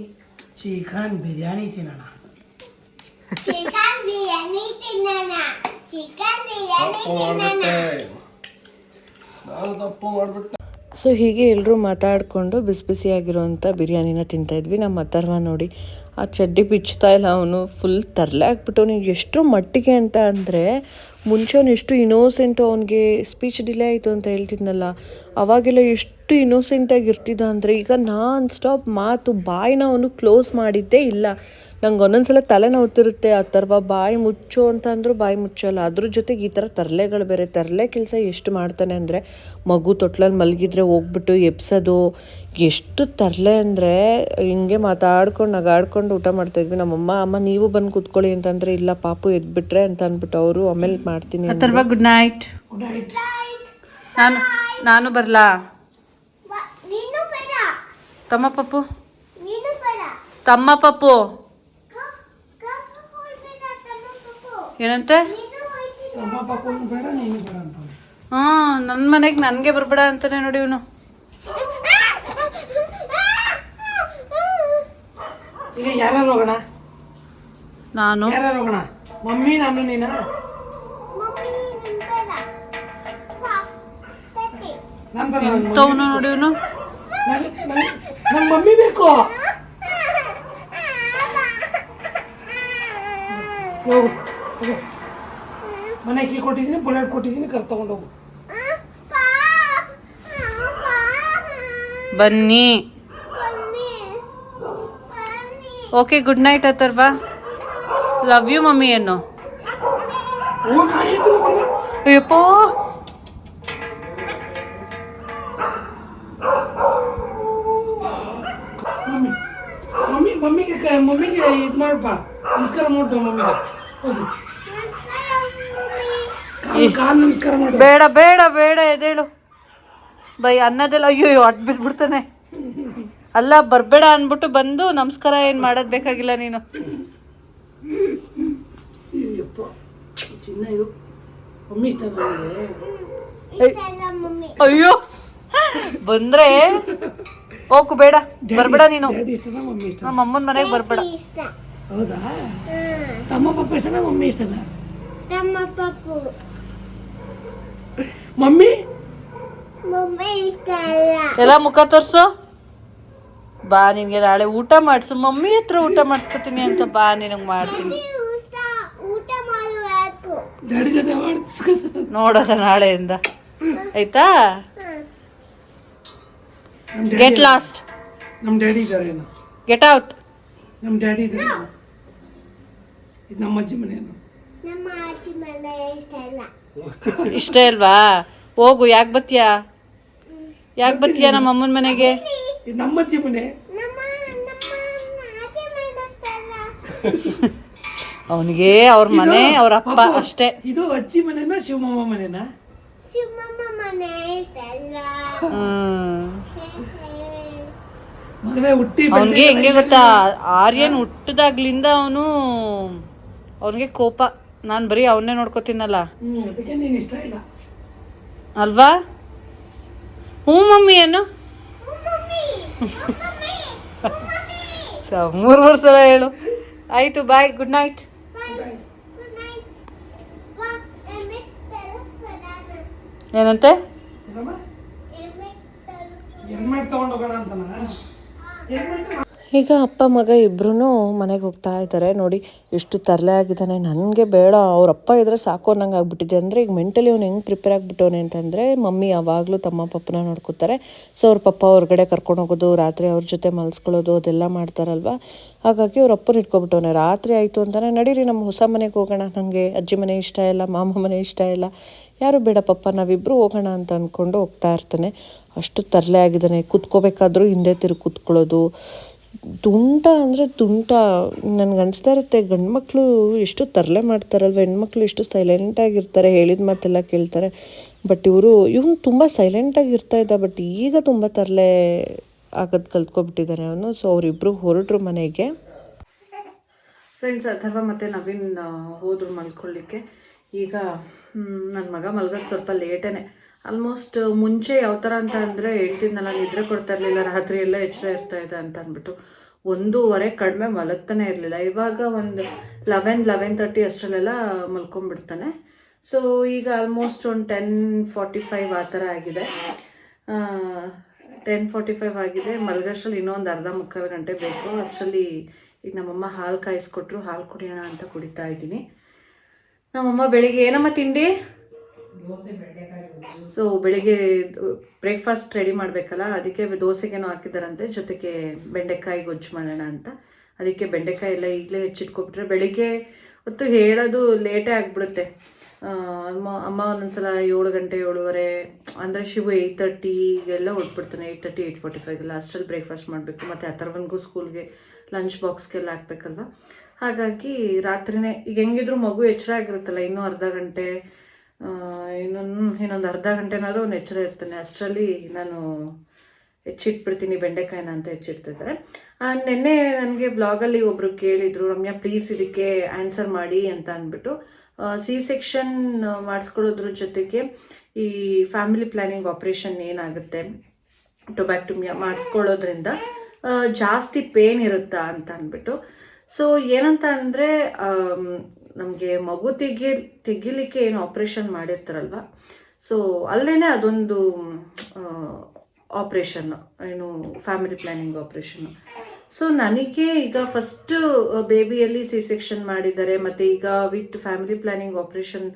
ಚಿಕನ್ ಬಿರಿಯಾನಿ ತಿನ್ನೋಣ ಚಿಕನ್ ಬಿರಿಯಾನಿ ತಿನ್ನೋಣ ಚಿಕನ್ ಬಿರಿಯಾನಿ ತಿನ್ನೋಣ ಸೊ ಹೀಗೆ ಎಲ್ಲರೂ ಮಾತಾಡಿಕೊಂಡು ಬಿಸಿ ಬಿಸಿಯಾಗಿರುವಂಥ ಬಿರಿಯಾನಿನ ತಿಂತಾಯಿದ್ವಿ ನಮ್ಮ ಅಥರ್ವ ನೋಡಿ ಆ ಚಡ್ಡಿ ಬಿಚ್ತಾ ಇಲ್ಲ, ಅವನು ಫುಲ್ ತರಲೆ ನೀವು ಎಷ್ಟು ಮಟ್ಟಿಗೆ ಅಂತ ಅಂದರೆ ಮುಂಚೆ ಅವನು ಎಷ್ಟು ಇನೋಸೆಂಟು ಅವನಿಗೆ ಸ್ಪೀಚ್ ಡಿಲೇ ಆಯಿತು ಅಂತ ಹೇಳ್ತಿದ್ನಲ್ಲ, ಅವಾಗೆಲ್ಲ ಎಷ್ಟು ಇನ್ನೋಸೆಂಟಾಗಿ ಇರ್ತಿದ್ದ ಅಂದರೆ ಈಗ ನಾನ್ ಸ್ಟಾಪ್ ಮಾತು ಬಾಯಿನ ಅವನು ಕ್ಲೋಸ್ ಮಾಡಿದ್ದೇ ಇಲ್ಲ. ನಂಗೆ ಒಂದೊಂದ್ಸಲ ತಲೆ ನೋವುತ್ತಿರುತ್ತೆ ಆ ಥರ ಬಾಯಿ ಮುಚ್ಚು ಅಂತ ಅಂದರೂ ಬಾಯಿ ಮುಚ್ಚಲ್ಲ. ಅದ್ರ ಜೊತೆಗೆ ಈ ಥರ ತರಲೆಗಳು ಬೇರೆ. ತರಲೆ ಕೆಲಸ ಎಷ್ಟು ಮಾಡ್ತಾನೆ ಅಂದರೆ ಮಗು ತೊಟ್ಲಲ್ಲಿ ಮಲಗಿದ್ರೆ ಹೋಗ್ಬಿಟ್ಟು ಎಬ್ಸೋದು. ಎಷ್ಟು ತರಲೆ ಅಂದರೆ ಹಿಂಗೆ ಮಾತಾಡ್ಕೊಂಡು ನಗಾಡ್ಕೊಂಡು ಊಟ ಮಾಡ್ತಾಯಿದ್ವಿ ನಮ್ಮಮ್ಮ ಅಮ್ಮ ನೀವು ಬಂದು ಕೂತ್ಕೊಳ್ಳಿ ಅಂತಂದರೆ ಇಲ್ಲ ಪಾಪು ಎದ್ಬಿಟ್ರೆ ಅಂತ ಅಂದ್ಬಿಟ್ಟು ಅವರು ಆಮೇಲೆ ಮಾಡ್ತೀನಿ. Atharva good night good night ನಾನು ನಾನು ಬರಲಾ? ತಮ್ಮ ಪಪ್ಪು? ತಮ್ಮ ಪಪ್ಪು? ಏನಂತೆ? ಹ್ಞೂ ನನ್ನ ಮನೆಗೆ ನನಗೆ ಬರಬೇಡ ಅಂತಾನೆ ನೋಡಿ ಇವನು. ಈಗ ಯಾರು ಹೋಗೋಣ? ನಾನು. ಯಾರು ಹೋಗೋಣ? ಮಮ್ಮಿ ನಾನು ನೀನಾ? ನೋಡಿ ಇವನು. ನನ್ನ ಮಮ್ಮಿ ಬೇಕು. ಹೋಗು. ಹೋಗು. ಮನೆ ಕೀ ಕೊಟ್ಟಿದ್ದೀನಿ ಬುಲೆಟ್ ಕೊಟ್ಟಿದ್ದೀನಿ ಕರ್ ತಗೊಂಡೋಗು ಪಾ. ಪಾ. ಬನ್ನಿ mummy. Mummy. Okay good night Atharva love you mummy ಏನು ಹೋಗಿ ಆಯ್ತು ಹೋಗು. ಅಯ್ಯಪ್ಪ ಮಮ್ಮಿ ಮಮ್ಮಿ ಮಮ್ಮಿಗೆ ಕ- ಮಮ್ಮಿಗೆ ಇದು ಮಾಡಪ್ಪ ನಮಸ್ಕಾರ ಮಾಡ್ಪ ಮಮ್ಮಿಗೆ ಹೋಗು ನಮಸ್ಕಾರ ಮಮ್ಮಿ. ಕಾಲು ಕಾಲು ನಮಸ್ಕಾರ ಮಾಡು ಬೇಡ ಬೇಡ ಬೇಡ ಎದೇಳು ಬೈ ಅನ್ನದೆಲ್ಲ ಅಯ್ಯೋ ಅಯ್ಯೋ ಅಟ್ ಬಿಟ್ಬಿಡ್ತಾನೆ ಅಲ್ಲ ಬರಬೇಡ ಅಂದ್ಬಿಟ್ಟು ಬಂದು ನಮಸ್ಕಾರ ಏನು ಮಾಡೋದು ಬೇಕಾಗಿಲ್ಲ ನೀನು. ಅಯ್ಯೋ ಬಂದ್ರೆ ಹೋಗು ಬೇಡ ಬರಬೇಡ ನೀನು. ನಮ್ಮ ಅಮ್ಮನ ಮನೆಗೆ ಬರಬೇಡ. ಹೌದಾ. ತಮ್ಮ ಪಪ್ಪ ಇಷ್ಟನಾ ಮಮ್ಮಿ ಇಷ್ಟನಾ? ತಮ್ಮ ಪಪ್ಪು ಮಮ್ಮಿ? ಮಮ್ಮಿ ಇಷ್ಟ ಎಲ್ಲ ಮುಖ ತೋರ್ಸು. ಬಾ ನಿನ್ಗೆ ನಾಳೆ ಊಟ ಮಾಡಿಸು. ಮಮ್ಮಿ ಹತ್ರ ಊಟ ಮಾಡಿಸ್ಕೊತೀನಿ ಅಂತ ಬಾ ನಿನಗೆ ಮಾಡ್ತೀನಿ. ಡ್ಯಾಡಿ ಜೊತೆ ಮಾಡಿಸ್ಕೊತ ನೋಡೋದ ನಾಳೆಯಿಂದ. ಆಯ್ತಾ? ಗೆಟ್ ಲಾಸ್ಟ್ ನಮ್ಮ ಡ್ಯಾಡಿ ಇದ್ದಾರೆ ಗೆಟ್ ಔಟ್ ನಮ್ಮ ಡ್ಯಾಡಿ ಇದೆ ಇದು ನಮ್ಮ ಅಜ್ಜಿ ಮನೆಯನ್ನು ನಮ್ಮ ಅಜ್ಜಿ ಮನೆ ಇಷ್ಟ ಇಲ್ಲ. ಇಷ್ಟ ಇಲ್ವಾ? ಹೋಗು ಯಾಕೆ ಬತ್ತೀಯಾ ಯಾಕೆ ಬತ್ತೀಯಾ ನಮ್ಮ ಅಮ್ಮನ ಮನೆಗೆ? ಇದು ನಮ್ಮ ಅಜ್ಜಿ ಮನೆ. ನಮ್ಮ ನಮ್ಮ ಆಚೆ ಮನೆ ಇಷ್ಟ ಇಲ್ಲ. ಅವನಿಗೆ ಅವ್ರ ಮನೆ ಅವ್ರ ಅಪ್ಪ ಅಷ್ಟೇ. ಇದು ಅಜ್ಜಿ ಮನೆನಾ ಶಿವಮೊಮ್ಮ ಮನೆನಾ? ಶಿವಮೊಮ್ಮ ಮನೆ ಇಷ್ಟ ಅಲ್ಲ ಹ್ಮ್. ಮಗನೇ ಹುಟ್ಟಿ ಅವನಿಗೆ ಹೆಂಗೆ ಗೊತ್ತಾ? ಆರ್ಯನ್ ಹುಟ್ಟದಾಗ್ಲಿಂದ ಅವನು ಅವನಿಗೆ ಕೋಪ. ನಾನು ಬರೀ ಅವನ್ನೇ ನೋಡ್ಕೋತೀನಲ್ಲ. ಅದಕ್ಕೆ ನೀನ್ ಇಷ್ಟ ಇಲ್ಲ. ಅಲ್ವಾ? ಹ್ಞೂ ಮಮ್ಮಿ ಏನು? ಮೂರು ಮೂರು ಸಲ ಹೇಳು. ಆಯಿತು ಬಾಯ್ ಗುಡ್ ನೈಟ್. ಏನಂತೆ? ಹೆಲ್ಮೆಟ್ ತಗೊಂಡು ಹೋಗೋಣ ಹೆಲ್ಮೆಟ್ ತಗೊಂಡು ಹೋಗೋಣ ಅಂತನಾ ಹೆಲ್ಮೆಟ್ ಈಗ ಅಪ್ಪ, ಮಗ ಇಬ್ಬರೂ ಮನೆಗೆ ಹೋಗ್ತಾ ಇದ್ದಾರೆ ನೋಡಿ ಎಷ್ಟು ತರಲೆ ಆಗಿದ್ದಾನೆ. ನನಗೆ ಬೇಡ. ಅವ್ರ ಅಪ್ಪ ಇದ್ರೆ ಸಾಕು ಅನ್ನಂಗೆ ಆಗ್ಬಿಟ್ಟಿದೆ. ಅಂದರೆ ಈಗ ಮೆಂಟಲಿ ಅವ್ನು ಹೆಂಗೆ ಪ್ರಿಪೇರ್ ಆಗಿಬಿಟ್ಟವನೆ ಅಂತಂದರೆ, ಮಮ್ಮಿ ಯಾವಾಗಲೂ ತಮ್ಮ ಪಪ್ಪನ ನೋಡ್ಕೋತಾರೆ. ಸೊ ಅವ್ರ ಪಪ್ಪ ಹೊರಗಡೆ ಕರ್ಕೊಂಡು ಹೋಗೋದು, ರಾತ್ರಿ ಅವ್ರ ಜೊತೆ ಮಲ್ಸ್ಕೊಳ್ಳೋದು, ಅದೆಲ್ಲ ಮಾಡ್ತಾರಲ್ವ? ಹಾಗಾಗಿ ಅವ್ರ ಅಪ್ಪನ ಇಟ್ಕೊಬಿಟ್ಟವನೆ ರಾತ್ರಿ ಆಯಿತು ಅಂತಾನೆ, ನಡೀರಿ, ನಮ್ಮ ಹೊಸ ಮನೆಗೆ ಹೋಗೋಣ. ನನಗೆ ಅಜ್ಜಿ ಮನೆ ಇಷ್ಟ ಇಲ್ಲ, ಮಾಮ ಮನೆ ಇಷ್ಟ ಇಲ್ಲ. ಯಾರು ಬೇಡ ಪಪ್ಪ ನಾವಿಬ್ಬರು ಹೋಗೋಣ ಅಂತ ಅಂದ್ಕೊಂಡು ಹೋಗ್ತಾ ಇರ್ತಾನೆ. ಅಷ್ಟು ತರಲೆ ಆಗಿದ್ದಾನೆ. ಕೂತ್ಕೋಬೇಕಾದ್ರೂ ಹಿಂದೆ ತಿರುಗಿ ಕೂತ್ಕೊಳ್ಳೋದು. ತುಂಟ ಅಂದರೆ ತುಂಟ ನನಗೆ ಅನಿಸ್ತಾ ಇರುತ್ತೆ, ಗಂಡು ಮಕ್ಕಳು ಎಷ್ಟು ತರಲೆ ಮಾಡ್ತಾರಲ್ವ? ಹೆಣ್ಮಕ್ಳು ಎಷ್ಟು ಸೈಲೆಂಟಾಗಿರ್ತಾರೆ ಹೇಳಿದ ಮಾತೆಲ್ಲ ಕೇಳ್ತಾರೆ. ಬಟ್ ಇವರು, ಇವನು ತುಂಬ ಸೈಲೆಂಟಾಗಿ ಇರ್ತಾ ಇದ್ದ ಬಟ್ ಈಗ ತುಂಬ ತರಲೆ ಆಗೋದು ಕಲ್ತ್ಕೊಬಿಟ್ಟಿದ್ದಾನೆ ಅವನು. ಸೊ ಅವರಿಬ್ಬರು ಹೊರಟರು ಮನೆಗೆ. ಫ್ರೆಂಡ್ಸ್ ಅಥರ್ವ ಮತ್ತು ನವೀನ್ ಹೋದರು ಮಲ್ಕೊಳ್ಳಿಕ್ಕೆ. ಈಗ ನನ್ನ ಮಗ ಮಲ್ಗೋದು ಸ್ವಲ್ಪ ಲೇಟೇನೆ ಆಲ್ಮೋಸ್ಟ್ ಮುಂಚೆ ಯಾವ ಥರ ಅಂತ ಅಂದರೆ ಹೇಳ್ತಿದ್ನಲ್ಲ, ನಿದ್ರೆ ಕೊಡ್ತಾ ಇರಲಿಲ್ಲ, ರಾತ್ರಿ ಎಲ್ಲ ಎಚ್ಚರ ಇರ್ತಾ ಇದೆ ಅಂತ ಅಂದ್ಬಿಟ್ಟು. ಒಂದೂವರೆ ಕಡಿಮೆ ಮಲಗ್ತಾನೆ ಇರಲಿಲ್ಲ. ಇವಾಗ ಒಂದು ಲೆವೆನ್ ಲೆವೆನ್ ತರ್ಟಿ ಅಷ್ಟರಲ್ಲೆಲ್ಲ ಮಲ್ಕೊಂಡ್ಬಿಡ್ತಾನೆ. ಸೊ ಈಗ ಆಲ್ಮೋಸ್ಟ್ ಒಂದು ಟೆನ್ ಫಾರ್ಟಿ ಫೈವ್ ಆ ಥರ ಆಗಿದೆ. ಟೆನ್ ಫಾರ್ಟಿ ಫೈವ್ ಆಗಿದೆ. ಮಲಗಷ್ಟರಲ್ಲಿ ಇನ್ನೊಂದು ಅರ್ಧ ಮುಕ್ಕಾಲು ಗಂಟೆ ಬೇಕು. ಅಷ್ಟರಲ್ಲಿ ಈಗ ನಮ್ಮಮ್ಮ ಹಾಲು ಕಾಯಿಸ್ಕೊಟ್ರು. ಹಾಲು ಕುಡಿಯೋಣ ಅಂತ ಕುಡಿತಾ ಇದ್ದೀನಿ. ನಮ್ಮಮ್ಮ ಬೆಳಿಗ್ಗೆ ಏನಮ್ಮ ತಿಂಡಿ? ಸೊ ಬೆಳಿಗ್ಗೆ ಬ್ರೇಕ್ಫಾಸ್ಟ್ ರೆಡಿ ಮಾಡಬೇಕಲ್ಲ, ಅದಕ್ಕೆ ದೋಸೆಗೇನೋ ಹಾಕಿದ್ದಾರಂತೆ, ಜೊತೆಗೆ ಬೆಂಡೆಕಾಯಿ ಗೊಜ್ಜು ಮಾಡೋಣ ಅಂತ. ಅದಕ್ಕೆ ಬೆಂಡೆಕಾಯಿ ಎಲ್ಲ ಈಗಲೇ ಹೆಚ್ಚಿಟ್ಕೊಬಿಟ್ರೆ, ಬೆಳಿಗ್ಗೆ ಹೊತ್ತು ಹೇಳೋದು ಲೇಟೇ ಆಗಿಬಿಡುತ್ತೆ. ಅಮ್ಮ ಅಮ್ಮ ಒಂದೊಂದ್ಸಲ ಏಳು ಗಂಟೆ, ಏಳುವರೆ, ಅಂದರೆ ಶಿವು ಏಯ್ಟ್ ತರ್ಟಿಗೆಲ್ಲ ಹೊಟ್ಬಿಡ್ತಾನೆ ಏಯ್ಟ್ ತರ್ಟಿ ಏಯ್ಟ್ ಫಾರ್ಟಿ ಫೈವ್ಗೆಲ್ಲ ಅಷ್ಟರಲ್ಲಿ ಬ್ರೇಕ್ಫಾಸ್ಟ್ ಮಾಡಬೇಕು. ಮತ್ತು ಅಥರ್ವನ್ಗೂ ಸ್ಕೂಲ್ಗೆ ಲಂಚ್ ಬಾಕ್ಸ್ಗೆಲ್ಲ ಹಾಕ್ಬೇಕಲ್ವ? ಹಾಗಾಗಿ ರಾತ್ರಿನೇ, ಈಗ ಹೆಂಗಿದ್ರು ಮಗು ಎಚ್ಚರ ಆಗಿರುತ್ತಲ್ಲ, ಇನ್ನೂ ಅರ್ಧ ಗಂಟೆ ಇನ್ನೊಂದು ಇನ್ನೊಂದು ಅರ್ಧ ಗಂಟೆನಾದ್ರೂ ಅವ್ನು ಎಚ್ಚರ ಇರ್ತಾನೆ. ಅಷ್ಟರಲ್ಲಿ ನಾನು ಹೆಚ್ಚಿಟ್ಬಿಡ್ತೀನಿ, ಬೆಂಡೆಕಾಯಿನ ಅಂತ ಹೆಚ್ಚಿಡ್ತಿದ್ದಾರೆ ನಿನ್ನೆ ನನಗೆ ಬ್ಲಾಗಲ್ಲಿ ಒಬ್ಬರು ಕೇಳಿದರು, ರಮ್ಯಾ ಪ್ಲೀಸ್ ಇದಕ್ಕೆ ಆನ್ಸರ್ ಮಾಡಿ ಅಂತ ಅಂದ್ಬಿಟ್ಟು. ಸಿ ಸೆಕ್ಷನ್ ಮಾಡಿಸ್ಕೊಳ್ಳೋದ್ರ ಜೊತೆಗೆ ಈ ಫ್ಯಾಮಿಲಿ ಪ್ಲಾನಿಂಗ್ ಆಪ್ರೇಷನ್ ಏನಾಗುತ್ತೆ ಟೊಬ್ಯಾಕ್ಟುಮಿಯಾ ಮಾಡಿಸ್ಕೊಳ್ಳೋದ್ರಿಂದ ಜಾಸ್ತಿ ಪೇನ್ ಇರುತ್ತಾ ಅಂತ ಅಂದ್ಬಿಟ್ಟು. ಸೊ ಏನಂತ ಅಂದರೆ ನಮಗೆ ಮಗು ತೆಗಿ, ತೆಗಿಲಿಕ್ಕೆ ಏನು ಆಪ್ರೇಷನ್ ಮಾಡಿರ್ತಾರಲ್ವ? ಸೊ ಅಲ್ಲೇ ಅದೊಂದು ಆಪ್ರೇಷನ್ ಏನು ಫ್ಯಾಮಿಲಿ ಪ್ಲ್ಯಾನಿಂಗ್ ಆಪ್ರೇಷನ್ ಸೊ ನನಗೆ ಈಗ ಫಸ್ಟ್ ಬೇಬಿಯಲ್ಲಿ ಸಿ ಸೆಕ್ಷನ್ ಮಾಡಿದ್ದಾರೆ, ಮತ್ತು ಈಗ ವಿತ್ ಫ್ಯಾಮಿಲಿ ಪ್ಲ್ಯಾನಿಂಗ್ ಆಪ್ರೇಷನ್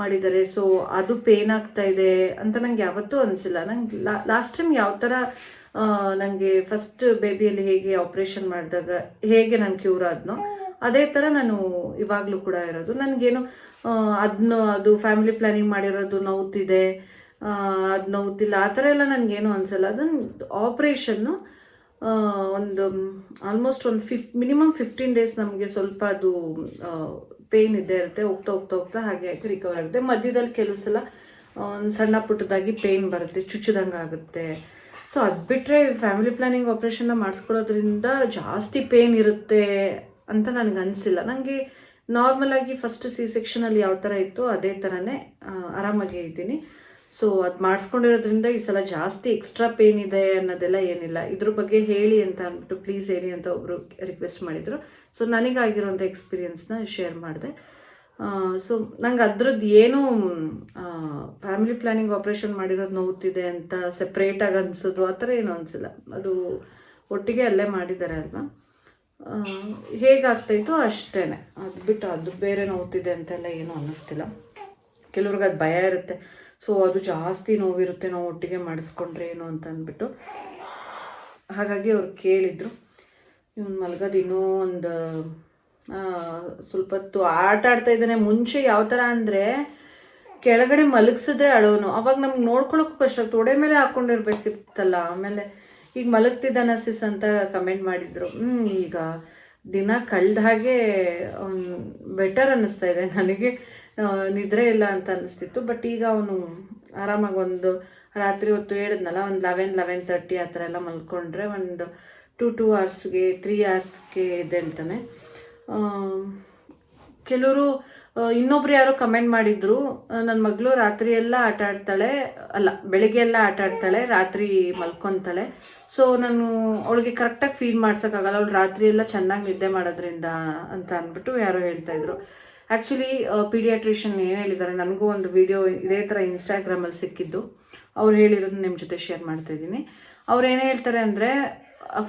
ಮಾಡಿದ್ದಾರೆ. ಸೊ ಅದು ಪೇನ್ ಆಗ್ತಾ ಇದೆ ಅಂತ ನಂಗೆ ಯಾವತ್ತೂ ಅನಿಸಿಲ್ಲ. ನಂಗೆ ಲಾಸ್ಟ್ ಟೈಮ್ ಯಾವ ಥರ ನನಗೆ ಫಸ್ಟ್ ಬೇಬಿಯಲ್ಲಿ ಹೇಗೆ ಆಪ್ರೇಷನ್ ಮಾಡಿದಾಗ, ಹೇಗೆ ನಾನು ಕ್ಯೂರ್ ಆದ್ನೋ ಅದೇ ಥರ ನಾನು ಇವಾಗಲೂ ಕೂಡ ಇರೋದು. ನನಗೇನು ಅದನ್ನ ಅದು ಫ್ಯಾಮಿಲಿ ಪ್ಲ್ಯಾನಿಂಗ್ ಮಾಡಿರೋದು ನೋವ್ತಿದೆ ಅದು ನೋವ್ತಿಲ್ಲ, ಆ ಥರ ಎಲ್ಲ ನನಗೇನು ಅನಿಸಲ್ಲ. ಅದನ್ನು ಆಪ್ರೇಷನ್ನು ಒಂದು ಆಲ್ಮೋಸ್ಟ್ ಒಂದು ಫಿಫ್ ಮಿನಿಮಮ್ ಫಿಫ್ಟೀನ್ ಡೇಸ್ ನಮಗೆ ಸ್ವಲ್ಪ ಅದು ಪೇಯ್ನ್ ಇದ್ದೇ ಇರುತ್ತೆ. ಹೋಗ್ತಾ ಹೋಗ್ತಾ ಹೋಗ್ತಾ ಹಾಗೆ ಹಾಕಿ ರಿಕವರ್ ಆಗುತ್ತೆ. ಮಧ್ಯದಲ್ಲಿ ಕೆಲವು ಸಲ ಒಂದು ಸಣ್ಣ ಪುಟ್ಟದಾಗಿ ಪೇಯ್ನ್ ಬರುತ್ತೆ, ಚುಚ್ಚಿದಂಗೆ ಆಗುತ್ತೆ. ಸೊ ಅದು ಬಿಟ್ಟರೆ ಫ್ಯಾಮಿಲಿ ಪ್ಲ್ಯಾನಿಂಗ್ ಆಪ್ರೇಷನ್ನ ಮಾಡಿಸ್ಕೊಳ್ಳೋದ್ರಿಂದ ಜಾಸ್ತಿ ಪೇಯ್ನ್ ಇರುತ್ತೆ. ಅಂತ ನನಗೆ ಅನಿಸಿಲ್ಲ. ನನಗೆ ನಾರ್ಮಲಾಗಿ ಫಸ್ಟ್ ಸಿ ಸೆಕ್ಷನಲ್ಲಿ ಯಾವ ಥರ ಇತ್ತು ಅದೇ ಥರನೇ ಆರಾಮಾಗಿ ಇದ್ದೀನಿ. ಸೊ ಅದು ಮಾಡಿಸ್ಕೊಂಡಿರೋದ್ರಿಂದ ಈ ಸಲ ಜಾಸ್ತಿ ಎಕ್ಸ್ಟ್ರಾ ಪೇನ್ ಇದೆ ಅನ್ನೋದೆಲ್ಲ ಏನಿಲ್ಲ. ಇದ್ರ ಬಗ್ಗೆ ಹೇಳಿ ಅಂತ ಅಂದ್ಬಿಟ್ಟು ಪ್ಲೀಸ್ ಹೇಳಿ ಅಂತ ಒಬ್ಬರು ರಿಕ್ವೆಸ್ಟ್ ಮಾಡಿದರು. ಸೊ ನನಗಾಗಿರೋಂಥ ಎಕ್ಸ್ಪೀರಿಯನ್ಸ್ನ ಶೇರ್ ಮಾಡಿದೆ. ಸೊ ನಂಗೆ ಅದ್ರದ್ದು ಏನು ಫ್ಯಾಮಿಲಿ ಪ್ಲ್ಯಾನಿಂಗ್ ಆಪ್ರೇಷನ್ ಮಾಡಿರೋದು ನೋವುತ್ತಿದೆ ಅಂತ ಸೆಪ್ರೇಟಾಗಿ ಅನಿಸೋದು ಆ ಥರ ಏನು ಅನಿಸಿಲ್ಲ. ಅದು ಒಟ್ಟಿಗೆ ಅಲ್ಲೇ ಮಾಡಿದ್ದಾರೆ ಅಲ್ವಾ? ಹೇಗಾಗ್ತಾಯಿತ್ತು ಅಷ್ಟೇ ಅದು ಬಿಟ್ಟು ಅದು ಬೇರೆ ನೋವ್ತಿದೆ ಅಂತೆಲ್ಲ ಏನೂ ಅನ್ನಿಸ್ತಿಲ್ಲ. ಕೆಲವ್ರಿಗೆ ಅದು ಭಯ ಇರುತ್ತೆ. ಸೊ ಅದು ಜಾಸ್ತಿ ನೋವಿರುತ್ತೆ ನಾವು ಒಟ್ಟಿಗೆ ಮಾಡಿಸ್ಕೊಂಡ್ರೆ ಏನು ಅಂತ ಅಂದ್ಬಿಟ್ಟು. ಹಾಗಾಗಿ ಅವ್ರು ಕೇಳಿದರು. ಇವನು ಮಲಗೋದು ಇನ್ನೂ ಒಂದು ಸ್ವಲ್ಪ ಹೊತ್ತು ಆಟ ಆಡ್ತಾ ಇದ್ದಾನೆ. ಮುಂಚೆ ಯಾವ ಥರ ಅಂದರೆ ಕೆಳಗಡೆ ಮಲಗಿಸಿದ್ರೆ ಅಳೋನು ಅವಾಗ ನಮ್ಗೆ ನೋಡ್ಕೊಳಕ್ಕೂ ಕಷ್ಟ ತೊಡೆ ಮೇಲೆ ಹಾಕ್ಕೊಂಡಿರ್ಬೇಕಿತ್ತಲ್ಲ ಆಮೇಲೆ ಈಗ ಮಲಗ್ತಿದ್ದಾನ ಸಿಸ್ ಅಂತ ಕಮೆಂಟ್ ಮಾಡಿದ್ರು. ಹ್ಞೂ ಈಗ ದಿನ ಕಳೆದ ಹಾಗೆ ಬೆಟರ್ ಅನ್ನಿಸ್ತಾ ಇದೆ. ನನಗೆ ನಿದ್ರೆ ಇಲ್ಲ ಅಂತ ಅನಿಸ್ತಿತ್ತು ಬಟ್ ಈಗ ಅವನು ಆರಾಮಾಗಿ ಒಂದು ರಾತ್ರಿ ಹೊತ್ತು ಹೇಳಿದ್ನಲ್ಲ, ಒಂದು ಲೆವೆನ್ ಲೆವೆನ್ ತರ್ಟಿ ಆ ಥರ ಎಲ್ಲ ಮಲ್ಕೊಂಡ್ರೆ ಒಂದು ಟು ಟೂ ಅವರ್ಸ್ಗೆ ತ್ರೀ ಅವರ್ಸ್ಗೆ ಎದ್ದೇಳ್ತಾನೆ. ಕೆಲವರು ಇನ್ನೊಬ್ರು ಯಾರೋ ಕಮೆಂಟ್ ಮಾಡಿದ್ರು ನನ್ನ ಮಗಳು ರಾತ್ರಿ ಎಲ್ಲ ಆಟ ಆಡ್ತಾಳೆ, ಅಲ್ಲ, ಬೆಳಿಗ್ಗೆ ಎಲ್ಲ ಆಟ ಆಡ್ತಾಳೆ, ರಾತ್ರಿ ಮಲ್ಕೊತಾಳೆ. ಸೊ ನಾನು ಅವಳಿಗೆ ಕರೆಕ್ಟಾಗಿ ಫೀಲ್ ಮಾಡ್ಸೋಕ್ಕಾಗಲ್ಲ, ಅವಳು ರಾತ್ರಿ ಎಲ್ಲ ಚೆನ್ನಾಗಿ ನಿದ್ದೆ ಮಾಡೋದ್ರಿಂದ ಅಂತ ಅಂದ್ಬಿಟ್ಟು ಯಾರೋ ಹೇಳ್ತಾ ಇದ್ರು. ಆ್ಯಕ್ಚುಲಿ ಪೀಡಿಯಾಟ್ರಿಷಿಯನ್ ಏನು ಹೇಳಿದ್ದಾರೆ ನನಗೂ ಒಂದು ವಿಡಿಯೋ ಇದೇ ಥರ ಇನ್ಸ್ಟಾಗ್ರಾಮಲ್ಲಿ ಸಿಕ್ಕಿದ್ದು. ಅವ್ರು ಹೇಳಿರೋದು ನಿಮ್ಮ ಜೊತೆ ಶೇರ್ ಮಾಡ್ತಾ ಇದ್ದೀನಿ. ಅವ್ರು ಏನು ಹೇಳ್ತಾರೆ ಅಂದರೆ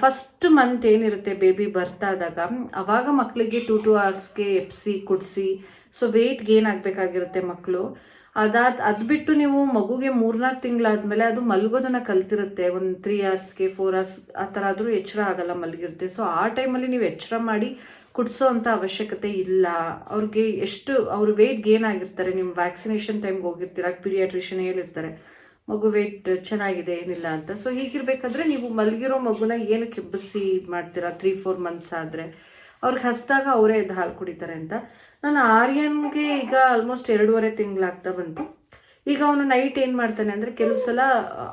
ಫಸ್ಟ್ ಮಂತ್ ಏನಿರುತ್ತೆ ಬೇಬಿ ಬರ್ತಾದಾಗ, ಅವಾಗ ಮಕ್ಕಳಿಗೆ ಟೂ ಟು ಅವರ್ಸ್ಗೆ ಎಪ್ಸಿ, ಕುಡಿಸಿ ಸೊ ವೆಯ್ಟ್ ಗೇನ್ ಆಗಬೇಕಾಗಿರುತ್ತೆ ಮಕ್ಕಳು ಅದಾದ, ಅದು ಬಿಟ್ಟು ನೀವು ಮಗುಗೆ ಮೂರ್ನಾಲ್ಕು ತಿಂಗಳಾದ್ಮೇಲೆ ಅದು ಮಲಗೋದನ್ನ ಕಲ್ತಿರುತ್ತೆ. ಒಂದು ತ್ರೀ ಅವರ್ಸ್ಗೆ ಫೋರ್ ಅವರ್ಸ್ ಆ ಥರ ಆದರೂ ಎಚ್ಚರ ಆಗಲ್ಲ ಮಲಗಿರುತ್ತೆ. ಸೊ ಆ ಟೈಮಲ್ಲಿ ನೀವು ಎಚ್ಚರ ಮಾಡಿ ಕುಡಿಸೋ ಅಂಥ ಅವಶ್ಯಕತೆ ಇಲ್ಲ. ಅವ್ರಿಗೆ ಎಷ್ಟು, ಅವ್ರ ವೆಯ್ಟ್ ಗೇನ್ ಆಗಿರ್ತಾರೆ. ನಿಮ್ಮ ವ್ಯಾಕ್ಸಿನೇಷನ್ ಟೈಮ್ಗೆ ಹೋಗಿರ್ತೀರ ಪೀರಿಯಾಟ್ರಿಷನ್ ಹೇಳಿರ್ತಾರೆ ಮಗು ವೆಯ್ಟ್ ಚೆನ್ನಾಗಿದೆ, ಏನಿಲ್ಲ ಅಂತ. ಸೊ ಹೀಗಿರ್ಬೇಕಾದ್ರೆ ನೀವು ಮಲಗಿರೋ ಮಗುನ ಏನು ಕೆಬ್ಬಿಸಿ ಇದು ಮಾಡ್ತೀರಾ? ತ್ರೀ ಫೋರ್ ಮಂತ್ಸ್ ಆದರೆ. ಅವ್ರಿಗೆ ಹಸ್ದಾಗ ಅವರೇ ಎದ್ದು ಹಾಲು ಕುಡಿತಾರೆ ಅಂತ. ನಾನು ಆರ್ಯನ್ಗೆ ಈಗ ಆಲ್ಮೋಸ್ಟ್ ಎರಡೂವರೆ ತಿಂಗಳಾಗ್ತಾ ಬಂತು. ಈಗ ಅವನು ನೈಟ್ ಏನು ಮಾಡ್ತಾನೆ ಅಂದರೆ ಕೆಲವು ಸಲ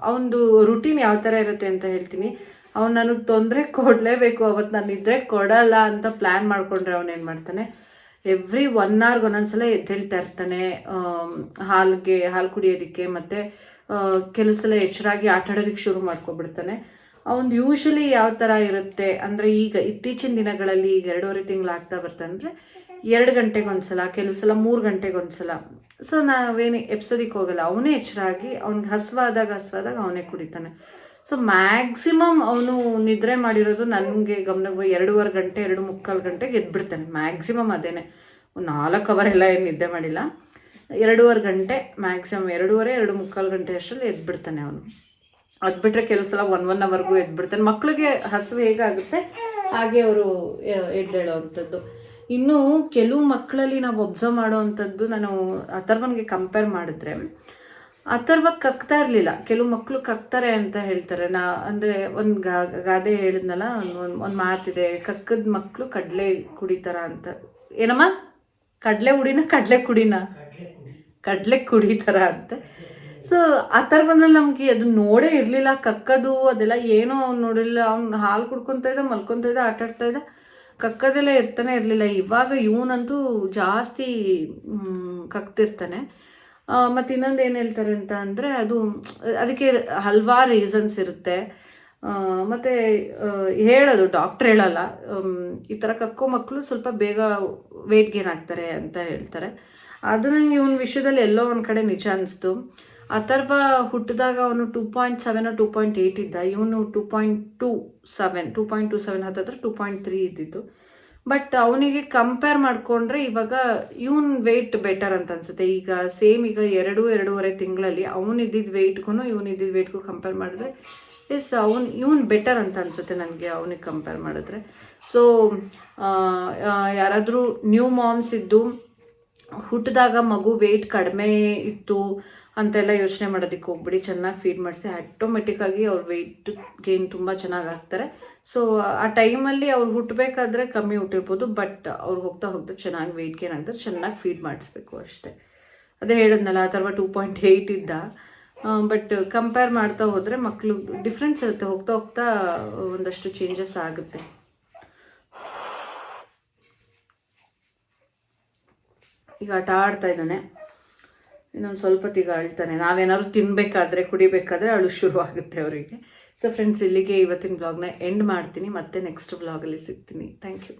ಅವನದು ರುಟೀನ್ ಯಾವ ಥರ ಇರುತ್ತೆ ಅಂತ ಹೇಳ್ತೀನಿ. ಅವ್ನು ನನಗೆ ತೊಂದರೆ ಕೊಡಲೇಬೇಕು ಅವತ್ತು ನಾನು ನಿದ್ರೆ ಕೊಡಲ್ಲ ಅಂತ ಪ್ಲ್ಯಾನ್ ಮಾಡಿಕೊಂಡ್ರೆ ಅವನು ಏನು ಮಾಡ್ತಾನೆ? ಎವ್ರಿ ಒನ್ ಅವರ್ಗೆ ಒಂದೊಂದ್ಸಲ ಎದ್ದೇಳ್ತಾ ಇರ್ತಾನೆ ಹಾಲ್ಗೆ, ಹಾಲು ಕುಡಿಯೋದಕ್ಕೆ ಮತ್ತು ಕೆಲವು ಸಲ ಎಚ್ಚರಾಗಿ ಆಟ ಆಡೋದಕ್ಕೆ ಶುರು ಮಾಡ್ಕೊಬಿಡ್ತಾನೆ. ಅವನು ಯೂಶಲಿ ಯಾವ ಥರ ಇರುತ್ತೆ ಅಂದರೆ ಈಗ ಇತ್ತೀಚಿನ ದಿನಗಳಲ್ಲಿ ಈಗ ಎರಡೂವರೆ ತಿಂಗಳಾಗ್ತಾ ಬರ್ತಂದ್ರೆ ಎರಡು ಗಂಟೆಗೆ ಒಂದ್ಸಲ ಕೆಲವು ಸಲ ಮೂರು ಗಂಟೆಗೆ ಒಂದ್ಸಲ. ಸೊ ನಾವೇನು ಎಪ್ಸೋದಿಕ್ಕೆ ಹೋಗಲ್ಲ. ಅವನೇ ಎಚ್ಚರಾಗಿ, ಅವ್ನಿಗೆ ಹಸ್ವಾದಾಗ ಹಸ್ವಾದಾಗ ಅವನೇ ಕುಡಿತಾನೆ. ಸೊ ಮ್ಯಾಕ್ಸಿಮಮ್ ಅವನು ನಿದ್ರೆ ಮಾಡಿರೋದು ನನಗೆ ಗಮನ ಎರಡೂವರೆ ಗಂಟೆ, ಎರಡು ಮುಕ್ಕಾಲು ಗಂಟೆಗೆ ಎದ್ಬಿಡ್ತಾನೆ. ಮ್ಯಾಕ್ಸಿಮಮ್ ಅದೇನೆ. ನಾಲ್ಕು ಅವರ್ ಎಲ್ಲ ಏನು ನಿದ್ದೆ ಮಾಡಿಲ್ಲ. ಎರಡೂವರೆ ಗಂಟೆ ಮ್ಯಾಕ್ಸಿಮಮ್ ಎರಡೂವರೆ, ಎರಡು ಮುಕ್ಕಾಲು ಗಂಟೆ ಅಷ್ಟರಲ್ಲಿ ಎದ್ಬಿಡ್ತಾನೆ ಅವನು. ಅದು ಬಿಟ್ಟರೆ ಕೆಲವು ಸಲ ಒನ್ ಒನ್ ಅವರ್ಗೂ ಎದ್ಬಿಡ್ತಾನೆ. ಮಕ್ಕಳಿಗೆ ಹಸಿವು ಹೇಗಾಗುತ್ತೆ ಹಾಗೆ ಅವರು ಎದ್ದೇಳೋ ಅಂಥದ್ದು ಇನ್ನು ಕೆಲವು ಮಕ್ಕಳಲ್ಲಿ ನಾವು ಒಬ್ಸರ್ವ್ ಮಾಡೋ ಅಂಥದ್ದು ನಾನು ಅಥರ್ವನ್ಗೆ ಕಂಪೇರ್ ಮಾಡಿದ್ರೆ, ಅಥರ್ವ ಕಕ್ತಾ ಇರಲಿಲ್ಲ. ಕೆಲವು ಮಕ್ಕಳು ಕಕ್ತಾರೆ ಅಂತ ಹೇಳ್ತಾರೆ. ನಾ, ಅಂದರೆ ಒಂದು ಗಾದೆ ಹೇಳಿದ್ನಲ್ಲ, ಒಂದು ಒಂದು ಮಾತಿದೆ, ಕಕ್ಕದ ಮಕ್ಕಳು ಕಡಲೆ ಕುಡಿತಾರ ಅಂತ. ಏನಮ್ಮ? ಕಡಲೆ ಉಡಿನ, ಕಡಲೆ ಕುಡಿನ? ಕಡಲೆ ಕುಡಿತಾರ ಅಂತ. ಸೊ ಆ ಥರ ಬಂದ್ರಲ್ಲಿ ನಮಗೆ ಅದು ನೋಡೇ ಇರಲಿಲ್ಲ. ಕಕ್ಕದು ಅದೆಲ್ಲ ಏನೋ ಅವ್ನು ನೋಡಿಲ್ಲ. ಅವ್ನು ಹಾಲು ಕುಡ್ಕೊತಾ ಇದ್ದ, ಮಲ್ಕೊತಾ ಇದ್ದ, ಆಟ ಆಡ್ತಾ ಇದ್ದ. ಕಕ್ಕದೆಲ್ಲ ಇರ್ತಾನೆ ಇರಲಿಲ್ಲ. ಇವಾಗ ಇವನಂತೂ ಜಾಸ್ತಿ ಕಕ್ತಿರ್ತಾನೆ. ಮತ್ತು ಇನ್ನೊಂದು ಏನು ಹೇಳ್ತಾರೆ ಅಂತ ಅಂದರೆ ಅದು, ಅದಕ್ಕೆ ಹಲ್ವಾರು ರೀಸನ್ಸ್ ಇರುತ್ತೆ. ಮತ್ತು ಹೇಳೋದು, ಡಾಕ್ಟ್ರ್ ಹೇಳಲ್ಲ. ಈ ಥರ ಕಕ್ಕೋ ಮಕ್ಕಳು ಸ್ವಲ್ಪ ಬೇಗ ವೆಯ್ಟ್ ಗೇನ್ ಆಗ್ತಾರೆ ಅಂತ ಹೇಳ್ತಾರೆ. ಅದು ನಂಗೆ ಇವನ ವಿಷಯದಲ್ಲಿ ಎಲ್ಲೋ ಒಂದು ಕಡೆ ನಿಜ ಅನಿಸ್ತು. ಅಥರ್ವ ಹುಟ್ಟಿದಾಗ ಅವನು two point seven two point eight ಇದ್ದ. ಇವನು two point two seven two point two seven ಹತ್ತಿರ ಟೂ ಪಾಯಿಂಟ್ ತ್ರೀ ಇದ್ದಿದ್ದು. ಬಟ್ ಅವನಿಗೆ ಕಂಪೇರ್ ಮಾಡಿಕೊಂಡ್ರೆ ಇವಾಗ ಇವನ್ ವೆಯ್ಟ್ ಬೆಟರ್ ಅಂತ ಅನ್ಸುತ್ತೆ. ಈಗ ಸೇಮ್ ಈಗ ಎರಡು, ಎರಡೂವರೆ ತಿಂಗಳಲ್ಲಿ ಅವನು ಇದ್ದಿದ್ದ ವೆಯ್ಟ್ಗೂ ಇವನು ಇದ್ದಿದ್ದ ವೆಯ್ಟ್ಗೂ ಕಂಪೇರ್ ಮಾಡಿದ್ರೆ ಎಸ್ ಅವ್ನು, ಇವನ್ ಬೆಟರ್ ಅಂತ ಅನ್ಸುತ್ತೆ ನನಗೆ ಅವನಿಗೆ ಕಂಪೇರ್ ಮಾಡಿದ್ರೆ. ಸೊ ಯಾರಾದರೂ ನ್ಯೂ ಮಾಮ್ಸ್ ಇದ್ದು ಹುಟ್ಟಿದಾಗ ಮಗು ವೆಯ್ಟ್ ಕಡಿಮೆ ಇತ್ತು ಅಂತೆಲ್ಲ ಯೋಚನೆ ಮಾಡೋದಕ್ಕೆ ಹೋಗ್ಬಿಡಿ, ಚೆನ್ನಾಗಿ ಫೀಡ್ ಮಾಡಿಸಿ. ಆಟೋಮೆಟಿಕ್ಕಾಗಿ ಅವ್ರ ವೆಯ್ಟ್ ಗೇನ್ ತುಂಬ ಚೆನ್ನಾಗಿ ಆಗ್ತಾರೆ. ಸೊ ಆ ಟೈಮಲ್ಲಿ ಅವ್ರು ಹುಟ್ಟಬೇಕಾದ್ರೆ ಕಮ್ಮಿ ಹುಟ್ಟಿರ್ಬೋದು ಬಟ್ ಅವ್ರು ಹೋಗ್ತಾ ಹೋಗ್ತಾ ಚೆನ್ನಾಗಿ ವೆಯ್ಟ್ ಗೇನ್ ಆಗ್ತಾರೆ, ಚೆನ್ನಾಗಿ ಫೀಡ್ ಮಾಡಿಸ್ಬೇಕು ಅಷ್ಟೇ. ಅದೇ ಹೇಳಿದ್ನಲ್ಲ, ಆ ಥರ ಟೂ ಪಾಯಿಂಟ್ ಏಯ್ಟ್ ಇದ್ದ. ಬಟ್ ಕಂಪೇರ್ ಮಾಡ್ತಾ ಹೋದರೆ ಮಕ್ಕಳು ಡಿಫ್ರೆನ್ಸ್ ಇರುತ್ತೆ. ಹೋಗ್ತಾ ಹೋಗ್ತಾ ಒಂದಷ್ಟು ಚೇಂಜಸ್ ಆಗುತ್ತೆ. ಈಗ ಆಟ ಆಡ್ತಾ ಇದ್ದಾನೆ. ಇನ್ನೊಂದು ಸ್ವಲ್ಪ ಹೊತ್ತಿಗೆ ಅಳ್ತಾನೆ ನಾವೇನಾದ್ರು ತಿನ್ನಬೇಕಾದ್ರೆ ಕುಡಿಬೇಕಾದ್ರೆ ಅಳು ಶುರು ಆಗುತ್ತೆ ಅವರಿಗೆ. ಸೊ ಫ್ರೆಂಡ್ಸ್ ಇಲ್ಲಿಗೆ ಇವತ್ತಿನ ಬ್ಲಾಗ್ನ ಎಂಡ್ ಮಾಡ್ತೀನಿ. ಮತ್ತೆ ನೆಕ್ಸ್ಟ್ ಬ್ಲಾಗಲ್ಲಿ ಸಿಗ್ತೀನಿ. Thank you